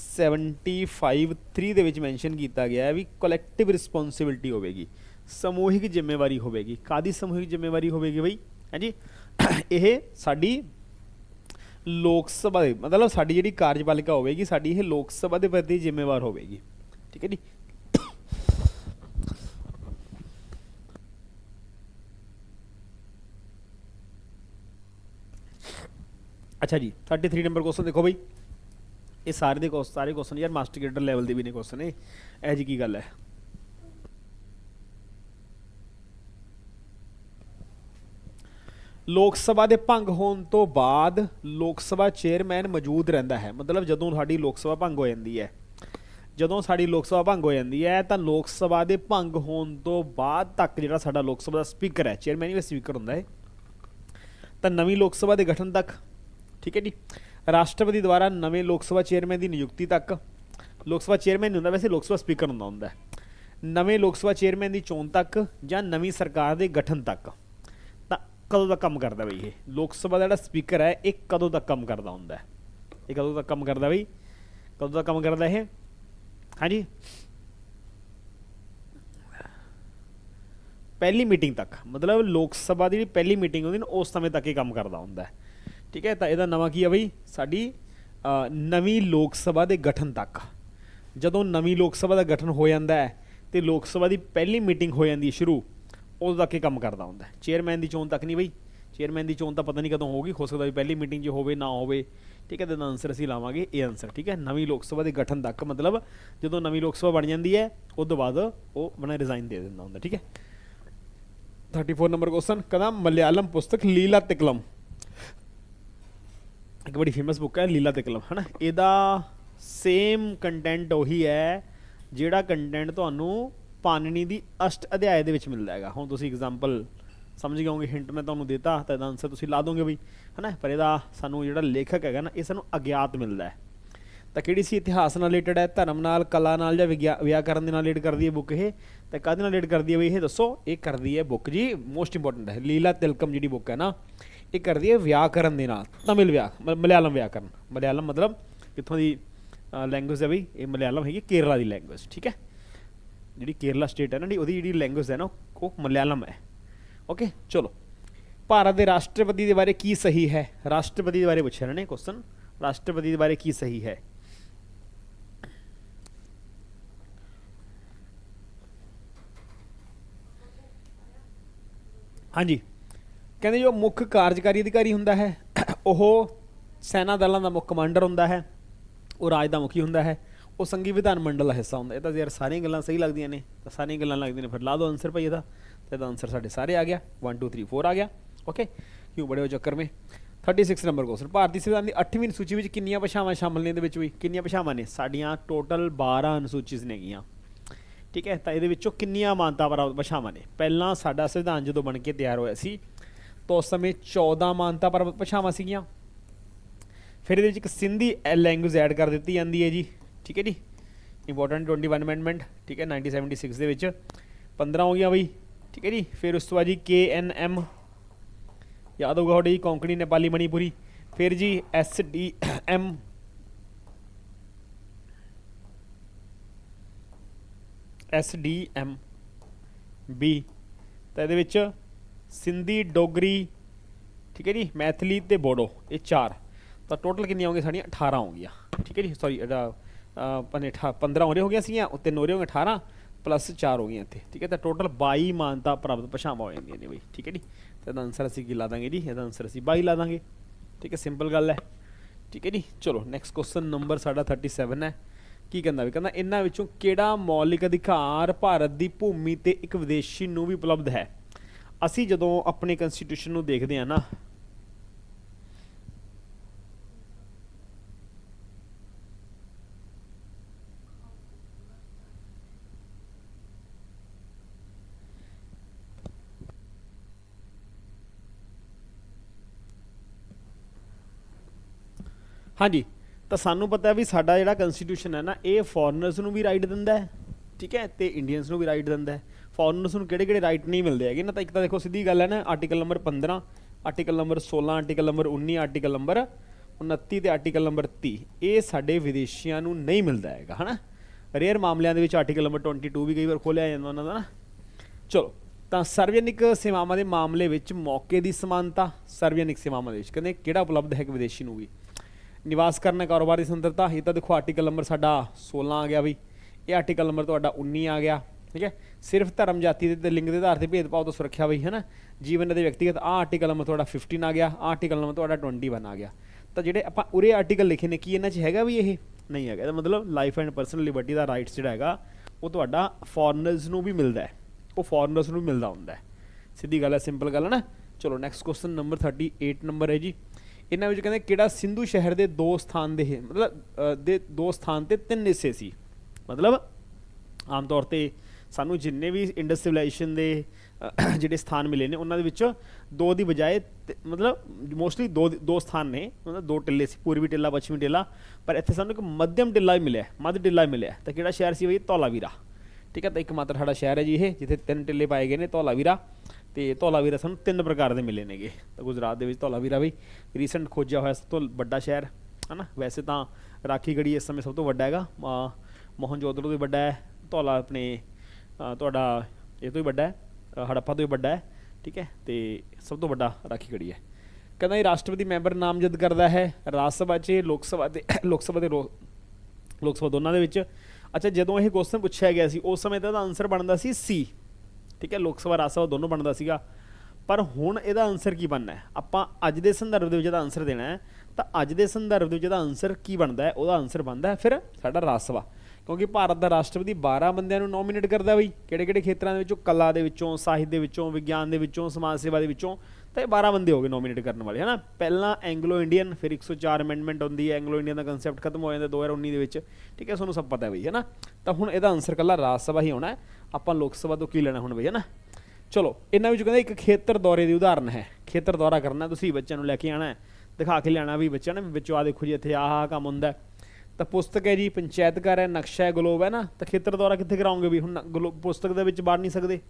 753 ਦੇ ਵਿੱਚ ਮੈਂਸ਼ਨ ਕੀਤਾ ਗਿਆ ਹੈ ਵੀ ਕਲੈਕਟਿਵ ਰਿਸਪੌਂਸਿਬਿਲਟੀ ਹੋਵੇਗੀ। ਸਮੂਹਿਕ ਜ਼ਿੰਮੇਵਾਰੀ ਹੋਵੇਗੀ। ਕਾਦੀ ਸਮੂਹਿਕ ਜ਼ਿੰਮੇਵਾਰੀ ਹੋਵੇਗੀ ਬਈ? ਹਾਂਜੀ। ਇਹ ਸਾਡੀ ਲੋਕ ਸਭਾ ਦੇ, ਮਤਲਬ ਸਾਡੀ ਜਿਹੜੀ ਕਾਰਜਪਾਲਿਕਾ ਹੋਵੇਗੀ, ਸਾਡੀ ਇਹ ਲੋਕ ਸਭਾ ਦੇ ਪ੍ਰਤੀ ਜ਼ਿੰਮੇਵਾਰ ਹੋਵੇਗੀ। ਠੀਕ ਹੈ ਜੀ? ਅੱਛਾ ਜੀ 33 ਨੰਬਰ ਕੁਐਸਚਨ ਦੇਖੋ ਬਈ। ਇਹ ਸਾਰੇ ਦੇ ਕੁਐਸਚਨ ਸਾਰੇ ਕੁਐਸਚਨ ਯਾਰ ਮਾਸਟਰ ਗ੍ਰੇਡਰ ਲੈਵਲ ਦੇ ਵੀ ਨੇ ਕੁਐਸਚਨ ਇਹ ਇਹ ਜੀ ਕੀ ਗੱਲ ਹੈ? ਲੋਕ ਸਭਾ ਦੇ ਭੰਗ ਹੋਣ ਤੋਂ ਬਾਅਦ ਲੋਕ ਸਭਾ ਚੇਅਰਮੈਨ ਮੌਜੂਦ ਰਹਿੰਦਾ ਹੈ ਮਤਲਬ ਜਦੋਂ ਸਾਡੀ ਲੋਕ ਸਭਾ ਭੰਗ ਹੋ ਜਾਂਦੀ ਹੈ ਜਦੋਂ ਸਾਡੀ ਲੋਕ ਸਭਾ ਭੰਗ ਹੋ ਜਾਂਦੀ ਹੈ ਤਾਂ ਲੋਕ ਸਭਾ ਦੇ ਭੰਗ ਹੋਣ ਤੋਂ ਬਾਅਦ ਤੱਕ ਜਿਹੜਾ ਸਾਡਾ ਲੋਕ ਸਭਾ ਦਾ ਸਪੀਕਰ ਹੈ ਚੇਅਰਮੈਨ ਹੀ ਸਪੀਕਰ ਹੁੰਦਾ ਹੈ ਤਾਂ ਨਵੀਂ ਲੋਕ ਸਭਾ ਦੇ ਗਠਨ ਤੱਕ ਠੀਕ ਹੈ ਜੀ ਰਾਸ਼ਟਰਪਤੀ ਦੁਆਰਾ ਨਵੇਂ ਲੋਕ ਸਭਾ ਚੇਅਰਮੈਨ ਦੀ ਨਿਯੁਕਤੀ ਤੱਕ ਲੋਕ ਸਭਾ ਚੇਅਰਮੈਨ ਨਹੀਂ ਹੁੰਦਾ ਵੈਸੇ ਲੋਕ ਸਭਾ ਸਪੀਕਰ ਹੁੰਦਾ ਹੁੰਦਾ ਨਵੇਂ ਲੋਕ ਸਭਾ ਚੇਅਰਮੈਨ ਦੀ ਚੋਣ ਤੱਕ ਜਾਂ ਨਵੀਂ ਸਰਕਾਰ ਦੇ ਗਠਨ ਤੱਕ ਕਦੋਂ ਤੱਕ ਕੰਮ ਕਰਦਾ ਬਈ ਇਹ? ਲੋਕ ਸਭਾ ਦਾ ਜਿਹੜਾ ਸਪੀਕਰ ਹੈ, ਇਹ ਕਦੋਂ ਤੱਕ ਕੰਮ ਕਰਦਾ ਹੁੰਦਾ ਹੈ? ਇਹ ਕਦੋਂ ਤੱਕ ਕੰਮ ਕਰਦਾ ਬਈ? ਕਦੋਂ ਤੱਕ ਕੰਮ ਕਰਦਾ ਇਹ? ਹਾਂਜੀ। ਪਹਿਲੀ ਮੀਟਿੰਗ ਤੱਕ। ਮਤਲਬ ਲੋਕ ਸਭਾ ਦੀ ਜਿਹੜੀ ਪਹਿਲੀ ਮੀਟਿੰਗ ਹੁੰਦੀ ਨਾ, ਉਸ ਸਮੇਂ ਤੱਕ ਇਹ ਕੰਮ ਕਰਦਾ ਹੁੰਦਾ ਹੈ। ਠੀਕ ਹੈ, ਤਾਂ ਇਹਦਾ ਨਵਾਂ ਕੀ ਹੈ ਬਈ? ਸਾਡੀ ਨਵੀਂ ਲੋਕ ਸਭਾ ਦੇ ਗਠਨ ਤੱਕ। ਜਦੋਂ ਨਵੀਂ ਲੋਕ ਸਭਾ ਦਾ ਗਠਨ ਹੋ ਜਾਂਦਾ ਹੈ, ਤੇ ਲੋਕ ਸਭਾ ਦੀ ਪਹਿਲੀ ਮੀਟਿੰਗ ਹੋ ਜਾਂਦੀ ਹੈ ਸ਼ੁਰੂ। ਉਦੋਂ ਤੱਕ ਇਹ ਕੰਮ ਕਰਦਾ ਹੁੰਦਾ। ਚੇਅਰਮੈਨ ਦੀ ਚੋਣ ਤੱਕ ਨਹੀਂ ਬਈ। ਚੇਅਰਮੈਨ ਦੀ ਚੋਣ ਤਾਂ ਪਤਾ ਨਹੀਂ ਕਦੋਂ ਹੋਊਗੀ। ਹੋ ਸਕਦਾ ਵੀ ਪਹਿਲੀ ਮੀਟਿੰਗ 'ਚ ਹੋਵੇ, ਨਾ ਹੋਵੇ। ਠੀਕ ਹੈ ਤੇ ਇਹਦਾ ਆਨਸਰ ਅਸੀਂ ਲਾਵਾਂਗੇ, ਇਹ ਆਨਸਰ ਠੀਕ ਹੈ, ਨਵੀਂ ਲੋਕ ਸਭਾ ਦੇ ਗਠਨ ਤੱਕ ਮਤਲਬ ਜਦੋਂ ਨਵੀਂ ਲੋਕ ਸਭਾ ਬਣ ਜਾਂਦੀ ਹੈ, ਉਸ ਤੋਂ ਬਾਅਦ ਉਹ ਬਣਾ ਰਿਜ਼ਾਈਨ ਦੇ ਦਿੰਦਾ ਹੁੰਦਾ। ਠੀਕ ਹੈ? 34 ਨੰਬਰ ਕੁਐਸਚਨ ਕਹਿੰਦਾ ਮਲਿਆਲਮ ਪੁਸਤਕ ਲੀਲਾ ਤਿਕਲਮ। ਇੱਕ ਬੜੀ ਫੇਮਸ ਬੁੱਕ ਹੈ, ਲੀਲਾ ਤਿਕਲਮ, ਹਨਾ? ਇਹਦਾ ਸੇਮ ਕੰਟੈਂਟ ਉਹੀ ਹੈ ਜਿਹੜਾ ਕੰਟੈਂਟ ਤੁਹਾਨੂੰ ਪਾਨਣੀ ਦੀ ਅਸ਼ਟ ਅਧਿਆਇ ਦੇ ਵਿੱਚ ਮਿਲਦਾ ਹੈਗਾ। ਹੁਣ ਤੁਸੀਂ ਐਗਜ਼ਾਮਪਲ ਸਮਝ ਗਏ ਹੋਗੇ ਹਿੰਟ ਮੈਂ ਤੁਹਾਨੂੰ ਦਿੱਤਾ, ਤਾਂ ਇਹਦਾ ਆਨਸਰ ਤੁਸੀਂ ਲਾ ਦੋਗੇ ਬਈ, ਹਨਾ? ਪਰ ਇਹਦਾ ਸਾਨੂੰ ਜਿਹੜਾ ਲੇਖਕ ਹੈਗਾ ਨਾ, ਇਹ ਸਾਨੂੰ ਅਗਿਆਤ ਮਿਲਦਾ ਹੈ। ਤਾਂ ਕਿਹੜੀ ਸੀ ਇਤਿਹਾਸ ਨਾਲ ਰਿਲੇਟਡ ਹੈ? ਧਰਮ ਨਾਲ, ਕਲਾ ਨਾਲ ਜਾਂ ਵਿਗਿਆ- ਵਿਆਕਰਨ ਦੇ ਨਾਲ ਰਿਲੇਟ ਕਰਦੀ ਹੈ ਬੁੱਕ ਇਹ? ਤਾਂ ਕਾਹਦੇ ਨਾਲ ਰਿਲੇਟ ਕਰਦੀ ਹੈ ਬਈ ਇਹ? ਦੱਸੋ, ਇਹ ਕਰਦੀ ਹੈ ਬੁੱਕ ਜੀ ਮੋਸਟ ਇੰਪੋਰਟੈਂਟ ਹੈ। ਲੀਲਾ ਤਿਲਕਮ ਜਿਹੜੀ ਬੁੱਕ ਹੈ ਨਾ, ਇਹ ਕਰਦੀ ਹੈ ਵਿਆਕਰਨ ਦੇ ਨਾਲ। ਤਮਿਲ ਵਿਆਕ, ਮ- ਮਲਿਆਲਮ ਵਿਆਕਰਨ। ਮਲਿਆਲਮ ਮਤਲਬ ਕਿੱਥੋਂ ਦੀ ਲੈਂਗੁਏਜ ਹੈ ਬਈ? ਇਹ ਮਲਿਆਲਮ ਹੈਗੀ ਕੇਰਲਾ ਦੀ ਲੈਂਗੁਏਜ ਠੀਕ ਹੈ? ਜਿਹੜੀ ਕੇਰਲਾ ਸਟੇਟ ਹੈ ਨਾ ਉਹਦੀ ਜਿਹੜੀ ਲੈਂਗੁਏਜ ਹੈ ਨਾ, ਉਹ ਮਲਿਆਲਮ ਹੈ। ਓਕੇ ਚਲੋ। ਭਾਰਤ ਦੇ ਰਾਸ਼ਟਰਪਤੀ ਦੇ ਬਾਰੇ ਕੀ ਸਹੀ ਹੈ? ਰਾਸ਼ਟਰਪਤੀ ਦੇ ਬਾਰੇ ਪੁੱਛਿਆ ਇਹਨਾਂ ਨੇ ਕੁਐਸਚਨ ਰਾਸ਼ਟਰਪਤੀ ਦੇ ਬਾਰੇ ਕੀ ਸਹੀ ਹੈ? ਹਾਂਜੀ। ਕਹਿੰਦੇ ਜੋ ਮੁੱਖ ਕਾਰਜਕਾਰੀ ਅਧਿਕਾਰੀ ਹੁੰਦਾ ਹੈ। ਉਹ ਸੈਨਾ ਦਲਾਂ ਦਾ ਮੁੱਖ ਕਮਾਂਡਰ ਹੁੰਦਾ ਹੈ। ਉਹ ਰਾਜ ਦਾ ਮੁਖੀ ਹੁੰਦਾ ਹੈ। ਉਹ ਸੰਘੀ ਵਿਧਾਨ ਮੰਡਲ ਦਾ ਹਿੱਸਾ ਹੁੰਦਾ। ਇਹ ਤਾਂ ਯਾਰ ਸਾਰੀਆਂ ਗੱਲਾਂ ਸਹੀ ਲੱਗਦੀਆਂ ਨੇ, ਤਾਂ ਸਾਰੀਆਂ ਗੱਲਾਂ ਲੱਗਦੀਆਂ ਨੇ। ਫਿਰ ਲਾ ਦਿਓ ਆਨਸਰ ਭਾਈ ਇਹਦਾ। ਤੇ ਇਹਦਾ ਆਨਸਰ ਸਾਡੇ ਸਾਰੇ ਆ ਗਿਆ। 1 2 3 4 ਆ ਗਿਆ। ਓਕੇ ਕਿਉਂ ਬੜੇ ਹੋ ਚੱਕਰ ਮੇ? 36 ਨੰਬਰ ਕੁਐਸਚਨ ਭਾਰਤੀ ਸੰਵਿਧਾਨ ਦੀ 8ਵੀਂ ਅਨੁਸੂਚੀ ਵਿੱਚ ਕਿੰਨੀਆਂ ਭਾਸ਼ਾਵਾਂ ਸ਼ਾਮਲ ਨੇ ਇਹਦੇ ਵਿੱਚ ਵੀ? ਕਿੰਨੀਆਂ ਭਾਸ਼ਾਵਾਂ ਨੇ? ਸਾਡੀਆਂ ਟੋਟਲ 12 ਅਨੁਸੂਚੀਜ਼ ਨੇਗੀਆਂ। ਠੀਕ ਹੈ? ਤਾਂ ਇਹਦੇ ਵਿੱਚੋਂ ਕਿੰਨੀਆਂ ਮਾਨਤਾ ਪ੍ਰਾਪਤ ਭਾਸ਼ਾਵਾਂ ਨੇ? ਪਹਿਲਾਂ ਸਾਡਾ ਸੰਵਿਧਾਨ ਜਦੋਂ ਬਣ ਕੇ ਤਿਆਰ ਹੋਇਆ ਸੀ, ਤਾਂ ਉਸ ਸਮੇਂ 14 ਮਾਨਤਾ ਪ੍ਰਾਪਤ ਭਾਸ਼ਾਵਾਂ ਸੀਗੀਆਂ। ਫਿਰ ਇਹਦੇ ਵਿੱਚ ਇੱਕ ਸਿੰਧੀ ਲੈਂਗੁਏਜ ਐਡ ਕਰ ਦਿੱਤੀ ਜਾਂਦੀ ਹੈ ਜੀ। ਠੀਕ ਹੈ ਜੀ? ਇੰਪੋਰਟੈਂਟ 21 ਅਮੈਂਡਮੈਂਟ ਠੀਕ ਹੈ 1976 ਦੇ ਵਿੱਚ। 15 ਹੋ ਗਿਆ ਬਈ, ਠੀਕ ਹੈ ਜੀ? ਫਿਰ ਉਸ ਤੋਂ ਬਾਅਦ ਜੀ ਕੇ ਐਨ ਐਮ ਯਾਦ ਹੋਊਗਾ ਤੁਹਾਡੇ ਜੀ ਕੋਂਕਣੀ ਨੇਪਾਲੀ ਮਣੀਪੁਰੀ ਫਿਰ G S D M S D M B ਤਾਂ ਇਹਦੇ ਵਿੱਚ ਸਿੰਧੀ, ਡੋਗਰੀ, ਠੀਕ ਹੈ ਜੀ, ਮੈਥਲੀ ਤੇ ਬੋਡੋ, ਇਹ ਚਾਰ। ਤਾਂ ਟੋਟਲ ਕਿੰਨੀਆਂ ਹੋ ਸਾਡੀਆਂ? 18 ਹੋ ਠੀਕ ਹੈ ਜੀ ਸੌਰੀ ਇਹਦਾ ਅ, ਪਨੇ 15 ਹੋ ਹੋ ਗਈਆਂ ਸੀਗੀਆਂ ਉੱਤੇ ਨੋਰੇ ਹੋ ਗਏ 18 ਪਲੱਸ 4 ਹੋ ਗਈਆਂ ਇੱਥੇ ਠੀਕ ਹੈ? ਤਾਂ ਟੋਟਲ 22 ਮਾਨਤਾ ਪ੍ਰਾਪਤ ਭਾਸ਼ਾਵਾਂ ਹੋ ਜਾਂਦੀਆਂ ਨੇ ਬਈ ਠੀਕ ਹੈ ਜੀ? ਤਾਂ ਇਹਦਾ ਆਨਸਰ ਅਸੀਂ ਕੀ ਲਾ ਦਾਂਗੇ ਜੀ? ਇਹਦਾ ਆਨਸਰ ਅਸੀਂ 22 ਲਾ ਦਾਂਗੇ ਠੀਕ ਹੈ? ਸਿੰਪਲ ਗੱਲ ਹੈ ਠੀਕ ਹੈ ਜੀ? ਚਲੋ ਨੈਕਸਟ ਕੁਐਸਚਨ ਨੰਬਰ ਸਾਡਾ 37 ਹੈ। ਕੀ ਕਹਿੰਦਾ ਵੀ ਕਹਿੰਦਾ ਇਹਨਾਂ ਵਿੱਚੋਂ ਕਿਹੜਾ ਮੌਲਿਕ ਅਧਿਕਾਰ ਭਾਰਤ ਦੀ ਭੂਮੀ ਤੇ ਇੱਕ ਵਿਦੇਸ਼ੀ ਨੂੰ ਵੀ ਉਪਲਬਧ ਹੈ? ਅਸੀਂ ਜਦੋਂ ਆਪਣੇ ਕਨਸਟੀਟਿਊਸ਼ਨ ਨੂੰ ਦੇਖਦੇ ਹਾਂ ਨਾ ਹਾਂਜੀ। ਤਾਂ ਸਾਨੂੰ ਪਤਾ ਵੀ ਸਾਡਾ ਜਿਹੜਾ ਕਨਸਟੀਟਿਊਸ਼ਨ ਹੈ ਨਾ, ਇਹ ਫੋਰਨਰਸ ਨੂੰ ਵੀ ਰਾਈਟ ਦਿੰਦਾ ਹੈ, ਠੀਕ ਹੈ? ਤੇ ਇੰਡੀਅਨਸ ਨੂੰ ਵੀ ਰਾਈਟ ਦਿੰਦਾ ਹੈ। ਫੋਰਨਰਸ ਨੂੰ ਕਿਹੜੇ ਕਿਹੜੇ ਰਾਈਟ ਨਹੀਂ ਮਿਲਦੇ ਹੈਗੇ। ਨਾ ਤਾਂ ਇੱਕ ਤਾਂ ਦੇਖੋ, ਸਿੱਧੀ ਗੱਲ ਹੈ ਨਾ article number 15 article number 16 article number 19 article number 29 ਤੇ ਆਰਟੀਕਲ ਨੰਬਰ 30 ਇਹ ਸਾਡੇ ਵਿਦੇਸ਼ੀਆਂ ਨੂੰ ਨਹੀਂ ਮਿਲਦਾ ਹੈਗਾ, ਹਨਾ? ਰੇਅਰ ਮਾਮਲਿਆਂ ਦੇ ਵਿੱਚ ਆਰਟੀਕਲ ਨੰਬਰ 22 ਵੀ ਕਈ ਵਾਰ ਖੋਲਿਆ ਜਾਂਦਾ ਉਹਨਾਂ ਦਾ ਨਾ। ਚਲੋ, ਤਾਂ ਸਰਵਜਨਿਕ ਸੇਵਾਵਾਂ ਦੇ ਮਾਮਲੇ ਵਿੱਚ ਮੌਕੇ ਦੀ ਸਮਾਨਤਾ, ਸਰਵਜਨਿਕ ਸੇਵਾਵਾਂ ਦੇ ਵਿੱਚ ਕਹਿੰਦੇ ਕਿਹੜਾ ਉਪਲਬਧ ਹੈ ਕਿ ਵਿਦੇਸ਼ੀ ਨੂੰ ਵੀ? ਨਿਵਾਸ ਕਰਨਾ ਕਾਰੋਬਾਰ ਦੀ ਸੁੰਦਰਤਾ ਇਹ ਤਾਂ ਦੇਖੋ ਆਰਟੀਕਲ ਨੰਬਰ ਸਾਡਾ 16 ਆ ਗਿਆ ਬਈ ਇਹ ਆਰਟੀਕਲ ਨੰਬਰ ਤੁਹਾਡਾ 19 ਆ ਗਿਆ, ਠੀਕ ਹੈ? ਸਿਰਫ ਧਰਮ, ਜਾਤੀ ਦੇ ਤੇ ਲਿੰਗ ਦੇ ਆਧਾਰ ਤੇ ਭੇਦਭਾਵ ਤੋਂ ਸੁਰੱਖਿਆ ਬਈ ਹੈ ਨਾ ਜੀਵਨ ਦੇ ਵਿਅਕਤੀਗਤ ਆ ਆਰਟੀਕਲ ਨੰਬਰ ਤੁਹਾਡਾ 15 ਆ ਗਿਆ ਆ ਆਰਟੀਕਲ ਨੰਬਰ ਤੁਹਾਡਾ 21 ਆ ਗਿਆ। ਤਾਂ ਜਿਹੜੇ ਆਪਾਂ ਉਰੇ ਆਰਟੀਕਲ ਲਿਖੇ ਨੇ, ਕੀ ਇਹਨਾਂ 'ਚ ਹੈਗਾ ਵੀ ਇਹ? ਨਹੀਂ ਹੈਗਾ। ਇਹਦਾ ਮਤਲਬ ਲਾਈਫ ਐਂਡ ਪਰਸਨਲ ਲਿਬਰਟੀ ਦਾ ਰਾਈਟਸ ਜਿਹੜਾ ਹੈਗਾ, ਉਹ ਤੁਹਾਡਾ ਫੋਰਨਰਸ ਨੂੰ ਵੀ ਮਿਲਦਾ ਹੈ। ਉਹ ਫੋਰਨਰਸ ਨੂੰ ਵੀ ਮਿਲਦਾ ਹੁੰਦਾ ਹੈ। ਸਿੱਧੀ ਗੱਲ ਹੈ ਸਿੰਪਲ ਗੱਲ ਹੈ ਨਾ? ਚਲੋ ਨੈਕਸਟ ਕੁਐਸਚਨ ਨੰਬਰ 38 ਨੰਬਰ ਹੈ ਜੀ। ਇਹਨਾਂ ਵਿੱਚ ਕਹਿੰਦੇ ਕਿਹੜਾ ਸਿੰਧੂ ਸ਼ਹਿਰ ਦੇ ਦੋ ਸਥਾਨ ਦੇ ਮਤਲਬ ਦੇ ਦੋ ਸਥਾਨ ਤੇ ਤਿੰਨ ਹਿੱਸੇ ਸੀ। ਮਤਲਬ, ਆਮ ਤੌਰ ਤੇ ਸਾਨੂੰ ਜਿੰਨੇ ਵੀ ਇੰਡਸ ਸਿਵਲਾਈਜੇਸ਼ਨ ਦੇ ਜਿਹੜੇ ਸਥਾਨ ਮਿਲੇ ਨੇ, ਉਹਨਾਂ ਦੇ ਵਿੱਚ ਦੋ ਦੀ ਬਜਾਏ ਤੇ- ਮਤਲਬ, ਮੋਸਟਲੀ ਦੋ ਦੋ ਸਥਾਨ ਨੇ, ਮਤਲਬ ਦੋ ਟਿੱਲੇ ਸੀ, ਪੂਰਬੀ ਟਿੱਲਾ, ਪੱਛਮੀ ਟਿੱਲਾ, ਪਰ ਇੱਥੇ ਸਾਨੂੰ ਇੱਕ ਮੱਧਮ ਟਿੱਲਾ ਹੀ ਮਿਲਿਆ, ਮੱਧ ਟਿੱਲਾ ਹੀ ਮਿਲਿਆ, ਤਾਂ ਕਿਹੜਾ ਸ਼ਹਿਰ ਸੀ ਬਈ? ਧੌਲਾਵੀਰਾ। ਠੀਕ ਹੈ, ਤਾਂ ਇੱਕ ਮਾਤਰ ਸਾਡਾ ਸ਼ਹਿਰ ਹੈ ਜੀ ਇਹ, ਜਿੱਥੇ ਤਿੰਨ ਟਿੱਲੇ ਪਾਏ ਗਏ ਨੇ, ਧੌਲਾਵੀਰਾ। ਤੇ ਧੌਲਾਵੀਰਾ ਸਾਨੂੰ ਤਿੰਨ ਪ੍ਰਕਾਰ ਦੇ ਮਿਲੇ ਨੇਗੇ। ਤਾਂ ਗੁਜਰਾਤ ਦੇ ਵਿੱਚ ਧੌਲਾਵੀਰਾ ਵੀ ਰੀਸੈਂਟ ਖੋਜਿਆ ਹੋਇਆ ਸਭ ਤੋਂ ਵੱਡਾ ਸ਼ਹਿਰ, ਹਨਾ? ਵੈਸੇ ਤਾਂ ਰਾਖੀਗੜੀ ਇਸ ਸਮੇਂ ਸਭ ਤੋਂ ਵੱਡਾ ਹੈਗਾ। ਮੋਹਨਜੋਦੜੋ ਤੋਂ ਵੀ ਵੱਡਾ ਹੈ, ਧੌਲਾ ਆਪਣੇ ਤੁਹਾਡਾ ਇਹ ਤੋਂ ਹੀ ਵੱਡਾ ਹੈ ਹੜੱਪਾ ਤੋਂ ਹੀ ਵੱਡਾ ਹੈ, ਠੀਕ ਹੈ? ਤੇ ਸਭ ਤੋਂ ਵੱਡਾ ਰਾਖੀਗੜੀ ਹੈ। ਕਹਿੰਦਾ ਇਹ ਰਾਸ਼ਟਰਪਤੀ ਮੈਂਬਰ ਨਾਮਜ਼ਦ ਕਰਦਾ ਹੈ, ਰਾਜ ਸਭਾ 'ਚ, ਲੋਕ ਸਭਾ ਦੇ ਲੋਕ ਸਭਾ ਦੇ ਰੋ- ਲੋਕ ਸਭਾ ਦੋਨਾਂ ਦੇ ਵਿੱਚ। ਅੱਛਾ, ਜਦੋਂ ਇਹ ਕੁਐਸਚਨ ਪੁੱਛਿਆ ਗਿਆ ਸੀ, ਉਸ ਸਮੇਂ ਤਾਂ ਇਹਦਾ ਆਨਸਰ ਬਣਦਾ ਸੀ ਸੀ ਠੀਕ ਹੈ, ਲੋਕ ਸਭਾ, ਰਾਜ ਸਭਾ ਦੋਨੋਂ ਬਣਦਾ ਸੀਗਾ। ਪਰ ਹੁਣ ਇਹਦਾ ਆਨਸਰ ਕੀ ਬਣਨਾ ਹੈ? ਆਪਾਂ ਅੱਜ ਦੇ ਸੰਦਰਭ ਦੇ ਵਿੱਚ ਇਹਦਾ ਆਨਸਰ ਦੇਣਾ ਹੈ। ਤਾਂ ਅੱਜ ਦੇ ਸੰਦਰਭ ਦੇ ਵਿੱਚ ਇਹਦਾ ਆਨਸਰ ਕੀ ਬਣਦਾ ਹੈ? ਉਹਦਾ ਆਨਸਰ ਬਣਦਾ ਹੈ ਫਿਰ ਸਾਡਾ ਰਾਜ ਸਭਾ। ਕਿਉਂਕਿ ਭਾਰਤ ਦਾ ਰਾਸ਼ਟਰਪਤੀ 12 ਬੰਦਿਆਂ ਨੂੰ ਨੋਮੀਨੇਟ ਕਰਦਾ ਬਈ, ਕਿਹੜੇ ਕਿਹੜੇ ਖੇਤਰਾਂ ਦੇ ਵਿੱਚੋਂ? ਕਲਾ ਦੇ ਵਿੱਚੋਂ, ਸਾਹਿਤ ਦੇ ਵਿੱਚੋਂ, ਵਿਗਿਆਨ ਦੇ ਵਿੱਚੋਂ, ਸਮਾਜ ਸੇਵਾ ਦੇ ਵਿੱਚੋਂ। ਤਾਂ ਇਹ 12 ਬੰਦੇ ਹੋ ਗਏ ਨੋਮੀਨੇਟ ਕਰਨ ਵਾਲੇ, ਹਨਾ? ਪਹਿਲਾਂ ਐਂਗਲੋ ਇੰਡੀਅਨ ਫਿਰ 104 ਅਮੈਂਡਮੈਂਟ ਹੁੰਦੀ ਹੈ। ਐਂਗਲੋ ਇੰਡੀਅਨ ਦਾ ਕਨਸੈਪਟ ਖਤਮ ਹੋ ਜਾਂਦਾ 2019 ਦੇ ਵਿੱਚ। ਠੀਕ ਹੈ, ਤੁਹਾਨੂੰ ਸਭ ਪਤਾ ਹੈ ਬਈ, ਹਨਾ? ਤਾਂ ਹੁਣ ਇਹਦਾ ਆਨਸਰ ਕੱਲਾ ਰਾਜ ਸਭਾ ਹੀ ਹੋਣਾ ਹੈ। ਆਪਾਂ ਲੋਕ ਸਭਾ ਤੋਂ ਕੀ ਲੈਣਾ ਹੁਣ ਬਈ ਨਾ? ਚਲੋ, ਇਹਨਾਂ ਵਿੱਚ ਕਹਿੰਦਾ ਇੱਕ ਖੇਤਰ ਦੌਰੇ ਦੀ ਉਦਾਹਰਨ ਹੈ। ਖੇਤਰ ਦੌਰਾ ਕਰਨਾ, ਤੁਸੀਂ ਬੱਚਿਆਂ ਨੂੰ ਲੈ ਕੇ ਆਣਾ ਦਿਖਾ ਕੇ ਲਿਆਣਾ ਵੀ ਬੱਚਿਆਂ ਨੇ, ਵਿੱਚੋਂ ਆ ਦੇਖੋ ਜੀ, ਇੱਥੇ ਆਹ ਆਹ ਕੰਮ ਹੁੰਦਾ ਤਾਂ ਪੁਸਤਕ ਹੈ ਜੀ ਪੰਚਾਇਤ ਘਰ ਹੈ, ਨਕਸ਼ਾ ਹੈ, ਗਲੋਬ ਹੈ ਨਾ? ਤਾਂ ਖੇਤਰ ਦੌਰਾ ਕਿੱਥੇ ਕਰਾਉਂਗੇ ਵੀ? ਹੁਣ ਗਲੋ- ਪੁਸਤਕ ਦੇ ਵਿੱਚ ਵੜ ਨਹੀਂ ਸਕਦੇ।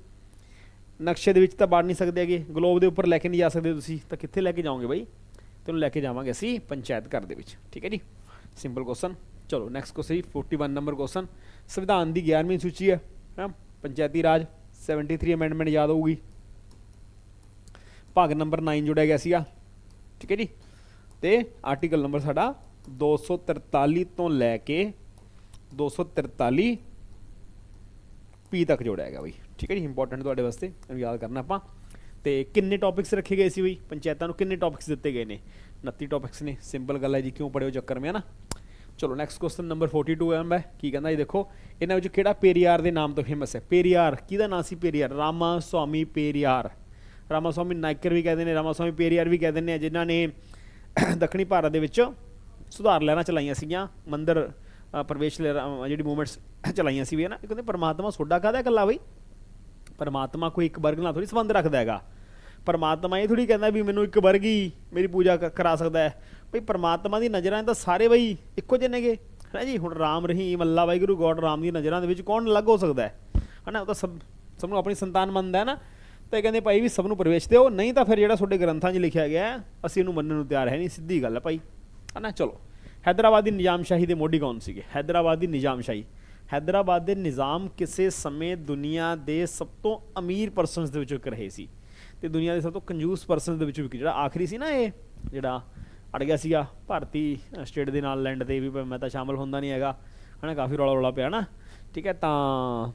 ਨਕਸ਼ੇ ਦੇ ਵਿੱਚ ਤਾਂ ਵੜ ਨਹੀਂ ਸਕਦੇ ਹੈਗੇ। ਗਲੋਬ ਦੇ ਉੱਪਰ ਲੈ ਕੇ ਨਹੀਂ ਜਾ ਸਕਦੇ ਤੁਸੀਂ। ਤਾਂ ਕਿੱਥੇ ਲੈ ਕੇ ਜਾਓਗੇ ਬਾਈ? ਤੈਨੂੰ ਲੈ ਕੇ ਜਾਵਾਂਗੇ ਅਸੀਂ ਪੰਚਾਇਤ ਘਰ ਦੇ ਵਿੱਚ। ਠੀਕ ਹੈ ਜੀ? ਸਿੰਪਲ ਕੁਐਸਚਨ ਚਲੋ ਨੈਕਸਟ ਕੁਐਸਚਨ ਜੀ 41 ਨੰਬਰ ਕੁਐਸਚਨ ਸੰਵਿਧਾਨ ਦੀ 11ਵੀਂ ਸੂਚੀ ਹੈ। ਹਾਂ? ਪੰਚਾਇਤੀ ਰਾਜ 73 ਅਮੈਂਡਮੈਂਟ ਯਾਦ ਹੋਊਗੀ। ਭਾਗ ਨੰਬਰ 9 ਜੁੜਿਆ ਗਿਆ ਸੀਗਾ। ਠੀਕ ਹੈ ਜੀ? ਤੇ ਆਰਟੀਕਲ ਨੰਬਰ ਸਾਡਾ 243 ਤੋਂ ਲੈ ਕੇ 243 ਪੀ ਤੱਕ ਜੋੜਿਆ ਗਿਆ ਬਈ। ਠੀਕ ਹੈ ਜੀ? ਇੰਪੋਰਟੈਂਟ ਤੁਹਾਡੇ ਵਾਸਤੇ, ਇਹਨੂੰ ਯਾਦ ਕਰਨਾ ਆਪਾਂ। ਤੇ ਕਿੰਨੇ ਟੌਪਿਕਸ ਰੱਖੇ ਗਏ ਸੀ ਬਈ? ਪੰਚਾਇਤਾਂ ਨੂੰ ਕਿੰਨੇ ਟੌਪਿਕਸ ਦਿੱਤੇ ਗਏ ਨੇ? 29 ਟੌਪਿਕਸ ਨੇ। ਸਿੰਪਲ ਗੱਲ ਹੈ ਜੀ, ਕਿਉਂ ਪੜਿਓ ਚੱਕਰ ਮੇ ਹੈ ਨਾ? ਚਲੋ ਨੈਕਸਟ ਕੁਐਸਚਨ ਨੰਬਰ 42 ਹੈ ਮੈਂ, ਕੀ ਕਹਿੰਦਾ ਜੀ ਦੇਖੋ, ਇਹਨਾਂ ਵਿੱਚ ਕਿਹੜਾ ਪੇਰੀਆਰ ਦੇ ਨਾਮ ਤੋਂ ਫੇਮਸ ਹੈ? ਪੇਰੀਆਰ, ਕਿਹਦਾ ਨਾਮ ਸੀ ਪੇਰੀਆਰ? ਰਾਮਾ ਸੁਆਮੀ ਪੇਰੀਆਰ। ਰਾਮਾ ਸੁਆਮੀ ਨਾਇਕਰ ਵੀ ਕਹਿੰਦੇ ਨੇ, ਰਾਮਾ ਸੁਆਮੀ ਪੇਰੀਆਰ ਵੀ ਕਹਿੰਦੇ ਨੇ ਜਿਨ੍ਹਾਂ ਨੇ (coughs) ਦੱਖਣੀ ਭਾਰਤ ਦੇ ਵਿੱਚ ਸੁਧਾਰ ਲਹਿਰਾਂ ਚਲਾਈਆਂ ਸੀਗੀਆਂ, ਮੰਦਰ ਪ੍ਰਵੇਸ਼ ਲਹਿਰਾਂ ਜਿਹੜੀ ਮੂਵਮੈਂਟਸ (coughs) ਚਲਾਈਆਂ ਸੀ ਵੀ ਹੈ ਨਾ ਕਹਿੰਦੇ ਪਰਮਾਤਮਾ ਸੋਡਾ ਕਾਹਦਾ ਇਕੱਲਾ ਬਈ? ਪਰਮਾਤਮਾ ਕੋਈ ਇੱਕ ਵਰਗ ਨਾਲ ਥੋੜੀ ਸੰਬੰਧ ਰੱਖਦਾ ਹੈਗਾ। ਪਰਮਾਤਮਾ ਇਹ ਥੋੜੀ ਕਹਿੰਦਾ ਵੀ ਮੈਨੂੰ ਇੱਕ ਵਰਗੀ ਮੇਰੀ ਪੂਜਾ ਕਰਾ ਸਕਦਾ ਹੈ। ਬਈ ਪਰਮਾਤਮਾ ਦੀ ਨਜ਼ਰਾਂ ਤਾਂ ਸਾਰੇ ਬਈ ਇੱਕੋ ਜਿਹੇ ਨੇਗੇ। ਹੈ ਜੀ? ਹੁਣ ਰਾਮ ਰਹੀਮ ਅੱਲਾ ਵਾਹਿਗੁਰੂ, ਗੋਡ ਰਾਮ ਦੀ ਨਜ਼ਰਾਂ ਦੇ ਵਿੱਚ ਕੌਣ ਅਲੱਗ ਹੋ ਸਕਦਾ ਹੈ? ਹਨਾ, ਉਹ ਤਾਂ ਸਭ ਸਭ ਨੂੰ ਆਪਣੀ ਸੰਤਾਨ ਮੰਨਦਾ ਹੈ ਨਾ। ਤਾਂ ਇਹ ਕਹਿੰਦੇ ਭਾਈ ਵੀ ਸਭ ਨੂੰ ਪ੍ਰਵੇਸ਼ ਦਿਓ, ਨਹੀਂ ਤਾਂ ਫਿਰ ਜਿਹੜਾ ਤੁਹਾਡੇ ਗ੍ਰੰਥਾਂ 'ਚ ਲਿਖਿਆ ਗਿਆ ਅਸੀਂ ਇਹਨੂੰ ਮੰਨਣ ਨੂੰ ਤਿਆਰ ਹੈ ਨਹੀਂ, ਸਿੱਧੀ ਗੱਲ ਹੈ ਭਾਈ। ਹਨਾ, ਚਲੋ। ਹੈਦਰਾਬਾਦ ਦੀ ਨਿਜ਼ਾਮਸ਼ਾਹੀ ਦੇ ਮੋਢੀ ਕੌਣ ਸੀਗੇ? ਹੈਦਰਾਬਾਦ ਦੀ ਨਿਜ਼ਾਮਸ਼ਾਹੀ। ਹੈਦਰਾਬਾਦ ਦੇ ਨਿਜ਼ਾਮ ਕਿਸੇ ਸਮੇਂ ਦੁਨੀਆ ਦੇ ਸਭ ਤੋਂ ਅਮੀਰ ਪਰਸਨਸ ਦੇ ਵਿੱਚੋਂ ਇੱਕ ਰਹੇ ਸੀ। ਤੇ ਦੁਨੀਆ ਦੇ ਸਭ ਤੋਂ ਕੰਜੂਸ ਪਰਸਨ ਦੇ ਵਿੱਚ ਵੀ ਜਿਹੜਾ ਆਖਰੀ ਸੀ ਨਾ ਇਹ, ਜਿਹੜਾ ਅੜ ਗਿਆ ਸੀਗਾ ਭਾਰਤੀ ਸਟੇਟ ਦੇ ਨਾਲ ਲੈਂਡ ਤੇ ਵੀ ਮੈਂ ਤਾਂ ਸ਼ਾਮਲ ਹੁੰਦਾ ਨਹੀਂ ਹੈਗਾ, ਹਨਾ, ਕਾਫੀ ਰੌਲਾ ਰੌਲਾ ਪਿਆ ਨਾ। ਠੀਕ ਹੈ, ਤਾਂ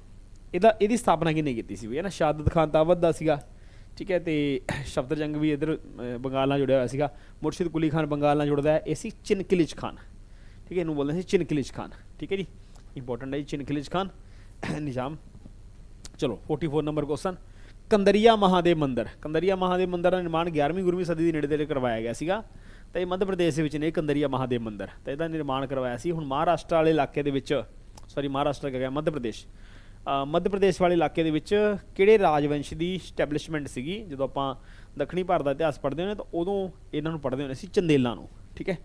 ਇਹਦਾ, ਇਹਦੀ ਸਥਾਪਨਾ ਕਿਹਨੇ ਕੀਤੀ ਸੀ ਵੀ ਹੈ ਨਾ ਸ਼ਾਦਤ ਖਾਨ ਤਾਵਤ ਦਾ ਸੀਗਾ। ਠੀਕ ਹੈ, ਤੇ ਸ਼ਫਦਰ ਜੰਗ ਵੀ ਇਧਰ ਬੰਗਾਲ ਨਾਲ ਜੁੜਿਆ ਹੋਇਆ ਸੀਗਾ। ਮੁਰਸ਼ਿਦ ਕੁਲੀ ਖਾਨ ਬੰਗਾਲ ਨਾਲ ਜੁੜਦਾ ਹੈ, ਇਹ ਸੀ ਚਿਨਕਿਲਿਚ ਖਾਨ। ਠੀਕ ਹੈ, ਇਹਨੂੰ ਬੋਲਦੇ ਸੀ ਚਿਨਕਿਲਿਚ ਖਾਨ। ਠੀਕ ਹੈ ਜੀ ਇੰਪੋਰਟੈਂਟ ਹੈ ਜੀ ਚਿਨਕਿਲਿਚ ਖਾਨ। (coughs) ਨਿਜ਼ਾਮ। ਚਲੋ 44 ਨੰਬਰ ਕੁਐਸਚਨ ਕੰਦਰੀਆ ਮਹਾਦੇਵ ਮੰਦਿਰ। ਕੰਦਰੀਆ ਮਹਾਦੇਵ ਮੰਦਿਰ ਦਾ ਨਿਰਮਾਣ 11ਵੀਂ ਗੁਰਵੀਂ ਸਦੀ ਦੇ ਨੇੜੇ ਤੇੜੇ ਕਰਵਾਇਆ ਗਿਆ ਸੀਗਾ। ਤਾਂ ਇਹ ਮੱਧ ਪ੍ਰਦੇਸ਼ ਦੇ ਵਿੱਚ ਨੇ ਇਹ ਕੰਦਰੀਆ ਮਹਾਦੇਵ ਮੰਦਿਰ। ਤਾਂ ਇਹਦਾ ਨਿਰਮਾਣ ਕਰਵਾਇਆ ਸੀ। ਹੁਣ ਮਹਾਰਾਸ਼ਟਰ ਵਾਲੇ ਇਲਾਕੇ ਦੇ ਵਿੱਚ ਸੌਰੀ ਮਹਾਰਾਸ਼ਟਰ ਕਹਿ ਗਿਆ, ਮੱਧ ਪ੍ਰਦੇਸ਼। ਮੱਧ ਪ੍ਰਦੇਸ਼ ਵਾਲੇ ਇਲਾਕੇ ਦੇ ਵਿੱਚ ਕਿਹੜੇ ਰਾਜਵੰਸ਼ ਦੀ ਸਟੈਬਲਿਸ਼ਮੈਂਟ ਸੀਗੀ? ਜਦੋਂ ਆਪਾਂ ਦੱਖਣੀ ਭਾਰਤ ਦਾ ਇਤਿਹਾਸ ਪੜ੍ਹਦੇ ਹੁੰਦੇ ਤਾਂ ਉਦੋਂ ਇਹਨਾਂ ਨੂੰ ਪੜ੍ਹਦੇ ਹੁੰਦੇ ਸੀ ਚੰਦੇਲਾਂ ਨੂੰ, ਠੀਕ ਹੈ?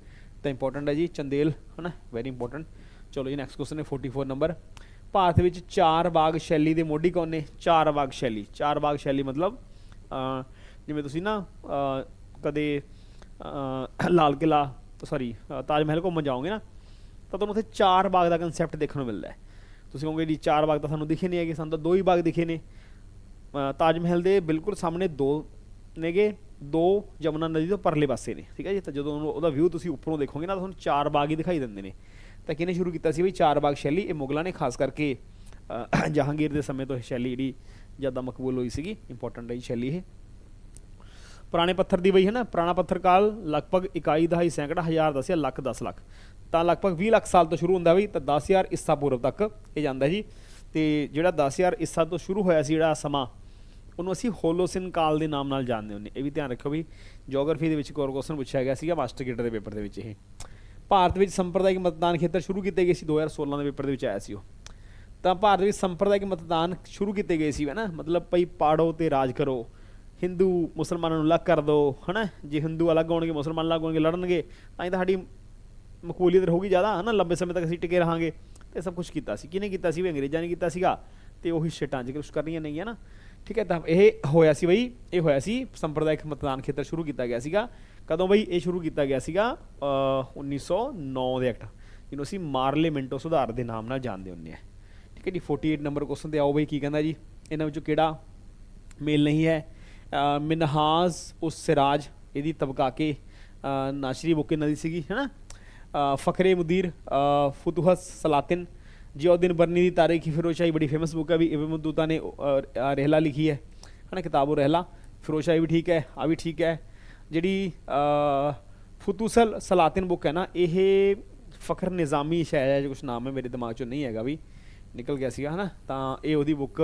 ਤਾਂ ਇੰਪੋਰਟੈਂਟ ਹੈ ਜੀ, ਚੰਦੇਲ, ਹਨਾ? ਵੈਰੀ ਇੰਪੋਰਟੈਂਟ ਚਲੋ ਜੀ ਨੈਕਸਟ ਕੁਐਸਚਨ ਹੈ 44 ਨੰਬਰ ਭਾਰਤ ਵਿੱਚ ਚਾਰ ਬਾਗ ਸ਼ੈਲੀ ਦੇ ਮੋਢੀ ਕੌਣ ਨੇ? ਚਾਰ ਬਾਗ ਸ਼ੈਲੀ। ਚਾਰ ਬਾਗ ਸ਼ੈਲੀ ਮਤਲਬ ਜਿਵੇਂ ਤੁਸੀਂ ਨਾ ਕਦੇ ਲਾਲ ਕਿਲਾ ਸੌਰੀ ਤਾਜ ਮਹਿਲ ਘੁੰਮਣ ਜਾਓਗੇ ਨਾ, ਤਾਂ ਤੁਹਾਨੂੰ ਉੱਥੇ ਚਾਰ ਬਾਗ ਦਾ ਕਨਸੈਪਟ ਦੇਖਣ ਨੂੰ ਮਿਲਦਾ ਹੈ। ਤੁਸੀਂ ਕਹੋਗੇ ਜੀ, ਚਾਰ ਬਾਗ ਤਾਂ ਸਾਨੂੰ ਦਿਖੇ ਨਹੀਂ ਹੈਗੇ, ਸਾਨੂੰ ਤਾਂ ਦੋ ਹੀ ਬਾਗ ਦਿਖੇ ਨੇ। ਤਾਜ ਮਹਿਲ ਦੇ ਬਿਲਕੁਲ ਸਾਹਮਣੇ ਦੋ ਨੇਗੇ, ਦੋ ਯਮੁਨਾ ਨਦੀ ਤੋਂ ਪਰਲੇ ਪਾਸੇ ਨੇ, ਠੀਕ ਹੈ ਜੀ? ਤਾਂ ਜਦੋਂ ਉਹਦਾ ਵਿਊ ਤੁਸੀਂ ਉੱਪਰੋਂ ਦੇਖੋਗੇ ਨਾ ਤੁਹਾਨੂੰ ਚਾਰ ਬਾਗ ਹੀ ਦਿਖਾਈ ਦਿੰਦੇ ਨੇ। ਤਾਂ ਕਿਹਨੇ ਸ਼ੁਰੂ ਕੀਤਾ ਸੀ ਬਈ? ਚਾਰ ਬਾਗ ਸ਼ੈਲੀ, ਇਹ ਮੁਗਲਾਂ ਨੇ ਖਾਸ ਕਰਕੇ ਜਹਾਂਗੀਰ ਦੇ ਸਮੇਂ ਤੋਂ ਇਹ ਸ਼ੈਲੀ ਜਿਹੜੀ ਜ਼ਿਆਦਾ ਮਕਬੂਲ ਹੋਈ ਸੀਗੀ ਇੰਪੋਰਟੈਂਟ ਹੈ ਸ਼ੈਲੀ ਇਹ। ਪੁਰਾਣੇ ਪੱਥਰ ਦੀ ਬਈ, ਹੈ ਨਾ? ਪੁਰਾਣਾ ਪੱਥਰ ਕਾਲ ਲਗਭਗ ਇਕਾਈ, ਦਹਾਈ, ਸੈਂਕੜਾ, ਹਜ਼ਾਰ ਦੱਸਿਆ ਲੱਖ 10 ਲੱਖ। ਤਾਂ ਲਗਭਗ 20 ਲੱਖ ਸਾਲ ਤੋਂ ਸ਼ੁਰੂ ਹੁੰਦਾ ਬਈ, ਤਾਂ 10000 ਈਸਾ ਪੂਰਵ ਤੱਕ ਇਹ ਜਾਂਦਾ ਜੀ। ਤੇ ਜਿਹੜਾ 10000 ਈਸਾ ਤੋਂ ਸ਼ੁਰੂ ਹੋਇਆ ਸੀ ਜਿਹੜਾ ਸਮਾਂ, ਉਹਨੂੰ ਅਸੀਂ ਹੋਲੋਸਿਨ ਕਾਲ ਦੇ ਨਾਮ ਨਾਲ ਜਾਣਦੇ ਹੁੰਦੇ ਇਹ ਵੀ ਧਿਆਨ ਰੱਖਿਓ ਵੀ ਜੀਓਗ੍ਰਾਫੀ ਦੇ ਵਿੱਚ ਇੱਕ ਹੋਰ ਕੁਐਸਚਨ ਪੁੱਛਿਆ ਗਿਆ ਸੀਗਾ ਮਾਸਟਰ ਗੇਟਰ ਦੇ ਪੇਪਰ ਦੇ ਵਿੱਚ ਇਹ। ਭਾਰਤ ਵਿੱਚ ਸੰਪਰਦਾਇਕ ਮਤਦਾਨ ਖੇਤਰ ਸ਼ੁਰੂ ਕੀਤੇ ਗਏ ਸੀ 2016 ਦੇ ਪੇਪਰ ਦੇ ਵਿੱਚ ਆਇਆ ਸੀ ਉਹ। ਤਾਂ ਭਾਰਤ ਵਿੱਚ ਸੰਪਰਦਾਇਕ ਮਤਦਾਨ ਸ਼ੁਰੂ ਕੀਤੇ ਗਏ ਸੀ ਹੈ ਨਾ ਮਤਲਬ ਭਈ ਪਾੜੋ ਤੇ ਰਾਜ ਕਰੋ। ਹਿੰਦੂ, ਮੁਸਲਮਾਨਾਂ ਨੂੰ ਅਲੱਗ ਕਰ ਦਿਓ ਹਨਾ? ਜੇ ਹਿੰਦੂ ਅਲੱਗ ਹੋਣਗੇ, ਮੁਸਲਮਾਨ ਅਲੱਗ ਹੋਣਗੇ, ਲੜਨਗੇ, ਤਾਂ ਹੀ ਤਾਂ ਸਾਡੀ ਮਕਬੂਲੀਅਤ ਰਹੂਗੀ ਜ਼ਿਆਦਾ, ਹਨਾ? ਲੰਬੇ ਸਮੇਂ ਤੱਕ ਅਸੀਂ ਟਿਕੇ ਰਹਾਂਗੇ। ਤੇ ਸਭ ਕੁਝ ਕੀਤਾ ਸੀ। ਕਿਹਨੇ ਕੀਤਾ ਸੀ? ਵੀ ਅੰਗਰੇਜ਼ਾਂ ਨੇ ਕੀਤਾ ਸੀਗਾ। ਤੇ ਉਹੀ ਸ਼ਿਟਾਂ ਅੱਜ ਕੁਝ ਕਰਨੀਆਂ ਨਹੀਂ ਹੈ ਨਾ ਠੀਕ ਹੈ, ਤਾਂ ਇਹ ਹੋਇਆ ਸੀ ਬਈ, ਇਹ ਹੋਇਆ ਸੀ, ਸੰਪਰਦਾਇਕ ਮਤਦਾਨ ਖੇਤਰ ਸ਼ੁਰੂ ਕੀਤਾ ਗਿਆ ਸੀਗਾ। ਕਦੋਂ ਬਈ ਇਹ ਸ਼ੁਰੂ ਕੀਤਾ ਗਿਆ ਸੀਗਾ? ਅਹ 1909 ਦੇ ਐਕਟ ਜਿਹਨੂੰ ਅਸੀਂ ਮਾਰਲੀਮੈਂਟੋ ਸੁਧਾਰ ਦੇ ਨਾਮ ਨਾਲ ਜਾਣਦੇ ਹੁੰਦੇ ਆ। ਠੀਕ ਹੈ ਜੀ? 48 ਨੰਬਰ ਕੁਐਸਚਨ ਤੇ ਆਓ ਬਈ ਕੀ ਕਹਿੰਦਾ ਜੀ? ਇਹਨਾਂ ਵਿੱਚੋਂ ਕਿਹੜਾ ਮੇਲ ਨਹੀਂ ਹੈ? ਮਿਨਹਾਜ਼ ਉਸ ਸਿਰਾਜ, ਇਹਦੀ ਤਬਕਾ ਕੇ ਨਾਸ਼ਰੀ ਬੁੱਕ ਇਹਨਾਂ ਦੀ ਸੀਗੀ ਹੈਨਾ ਅਹ ਫਖਰੇ ਮੁਦੀਰ, ਅਹ ਫੁਤੂਹਸ ਸਲਾਤਿਨ, ਜਿਉਦੀਨ ਬਰਨੀ ਦੀ ਤਾਰੀਖੀ ਫਿਰੋਸ਼ਾਹੀ ਬੜੀ ਫੇਮਸ ਬੁੱਕ ਹੈ ਵੀ, ਇਬਨ ਮਦੂਤਾ ਨੇ ਰਹਿਲਾ ਲਿਖੀ ਹੈ। ਹਨਾ ਕਿਤਾਬ ਉਹ ਰਹਿਲਾ। ਫਿਰੋਸ਼ਾਹੀ ਵੀ ਠੀਕ ਹੈ ਆ ਵੀ ਠੀਕ ਹੈ। ਜਿਹੜੀ ਅਹ, ਫੁਤੂਸਲ ਸਲਾਤਿਨ ਬੁੱਕ ਹੈ ਨਾ ਇਹ ਫਖਰ ਨਿਜ਼ਾਮੀ ਸ਼ਾਇਦ ਹੈ ਜੋ ਕੁਛ ਨਾਮ ਹੈ ਮੇਰੇ ਦਿਮਾਗ 'ਚੋਂ ਨਹੀਂ ਹੈਗਾ ਵੀ ਨਿਕਲ ਗਿਆ ਸੀਗਾ ਹਨਾ? ਤਾਂ ਇਹ ਉਹਦੀ ਬੁੱਕ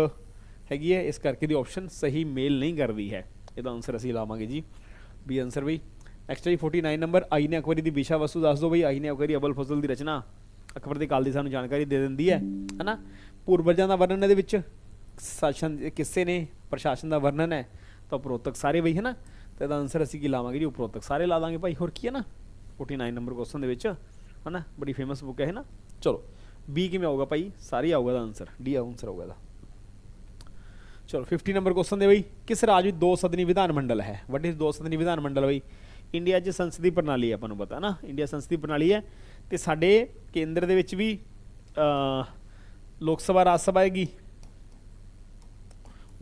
ਹੈਗੀ ਹੈ ਇਸ ਕਰਕੇ ਦੀ ਆਪਸ਼ਨ ਸਹੀ ਮੇਲ ਨਹੀਂ ਕਰਦੀ ਹੈ। ਇਹਦਾ ਆਨਸਰ ਅਸੀਂ ਲਾਵਾਂਗੇ ਜੀ ਬੀ ਆਨਸਰ ਬਈ ਨੈਕਸਟ ਹੈ ਜੀ 49 ਨੰਬਰ ਆਈ ਨੇ ਅਕਬਰੀ ਦੀ ਵਿਸ਼ਾ ਵਸਤੂ ਦੱਸ ਦਿਓ ਬਈ ਆਈ ਨੇ ਅਕਬਰੀ ਅਬਲ ਫਜ਼ਲ ਦੀ ਰਚਨਾ ਅਕਬਰ ਦੇ ਕਾਲ ਦੀ ਸਾਨੂੰ ਜਾਣਕਾਰੀ ਦੇ ਦਿੰਦੀ ਹੈ ਹਨਾ? ਪੂਰਵਜਾਂ ਦਾ ਵਰਣਨ ਇਹਦੇ ਵਿੱਚ ਸ਼ਾਸਨ ਦੇ ਕਿੱਸੇ ਨੇ ਪ੍ਰਸ਼ਾਸਨ ਦਾ ਵਰਣਨ ਹੈ ਤਾਂ ਉਪਰੋਕਤ ਸਾਰੇ ਬਈ ਹਨਾ? ਤੇ ਇਹਦਾ ਆਨਸਰ ਅਸੀਂ ਕੀ ਲਾਵਾਂਗੇ ਜੀ ਉੱਪਰੋਂ ਤੱਕ? ਸਾਰੇ ਲਾ ਦਾਂਗੇ ਭਾਈ, ਹੋਰ ਕੀ ਹੈ ਨਾ? 49 ਨੰਬਰ ਕੁਐਸਚਨ ਦੇ ਵਿੱਚ, ਹਨਾ? ਬੜੀ ਫੇਮਸ ਬੁੱਕ ਹੈ ਨਾ? ਚਲੋ ਬੀ ਕਿਵੇਂ ਆਊਗਾ ਭਾਈ? ਸਾਰੀ ਆਊਗਾ ਦਾ ਆਨਸਰ ਡੀ ਆਨਸਰ ਆਊਗਾ ਦਾ ਚਲੋ 50 ਨੰਬਰ ਕੁਐਸਚਨ ਦੇ ਬਈ, ਕਿਸ ਰਾਜ ਵਿੱਚ ਦੋ ਸਦਨੀ ਵਿਧਾਨ ਮੰਡਲ ਹੈ? ਵਾਟ ਇਜ਼ ਦੋ ਸਦਨੀ ਵਿਧਾਨ ਮੰਡਲ ਬਈ? ਇੰਡੀਆ 'ਚ ਸੰਸਦੀ ਪ੍ਰਣਾਲੀ ਹੈ, ਆਪਾਂ ਨੂੰ ਪਤਾ ਨਾ? ਇੰਡੀਆ ਸੰਸਦੀ ਪ੍ਰਣਾਲੀ ਹੈ ਤੇ ਸਾਡੇ ਕੇਂਦਰ ਦੇ ਵਿੱਚ ਵੀ ਲੋਕ ਸਭਾ, ਰਾਜ ਸਭਾ ਹੈਗੀ।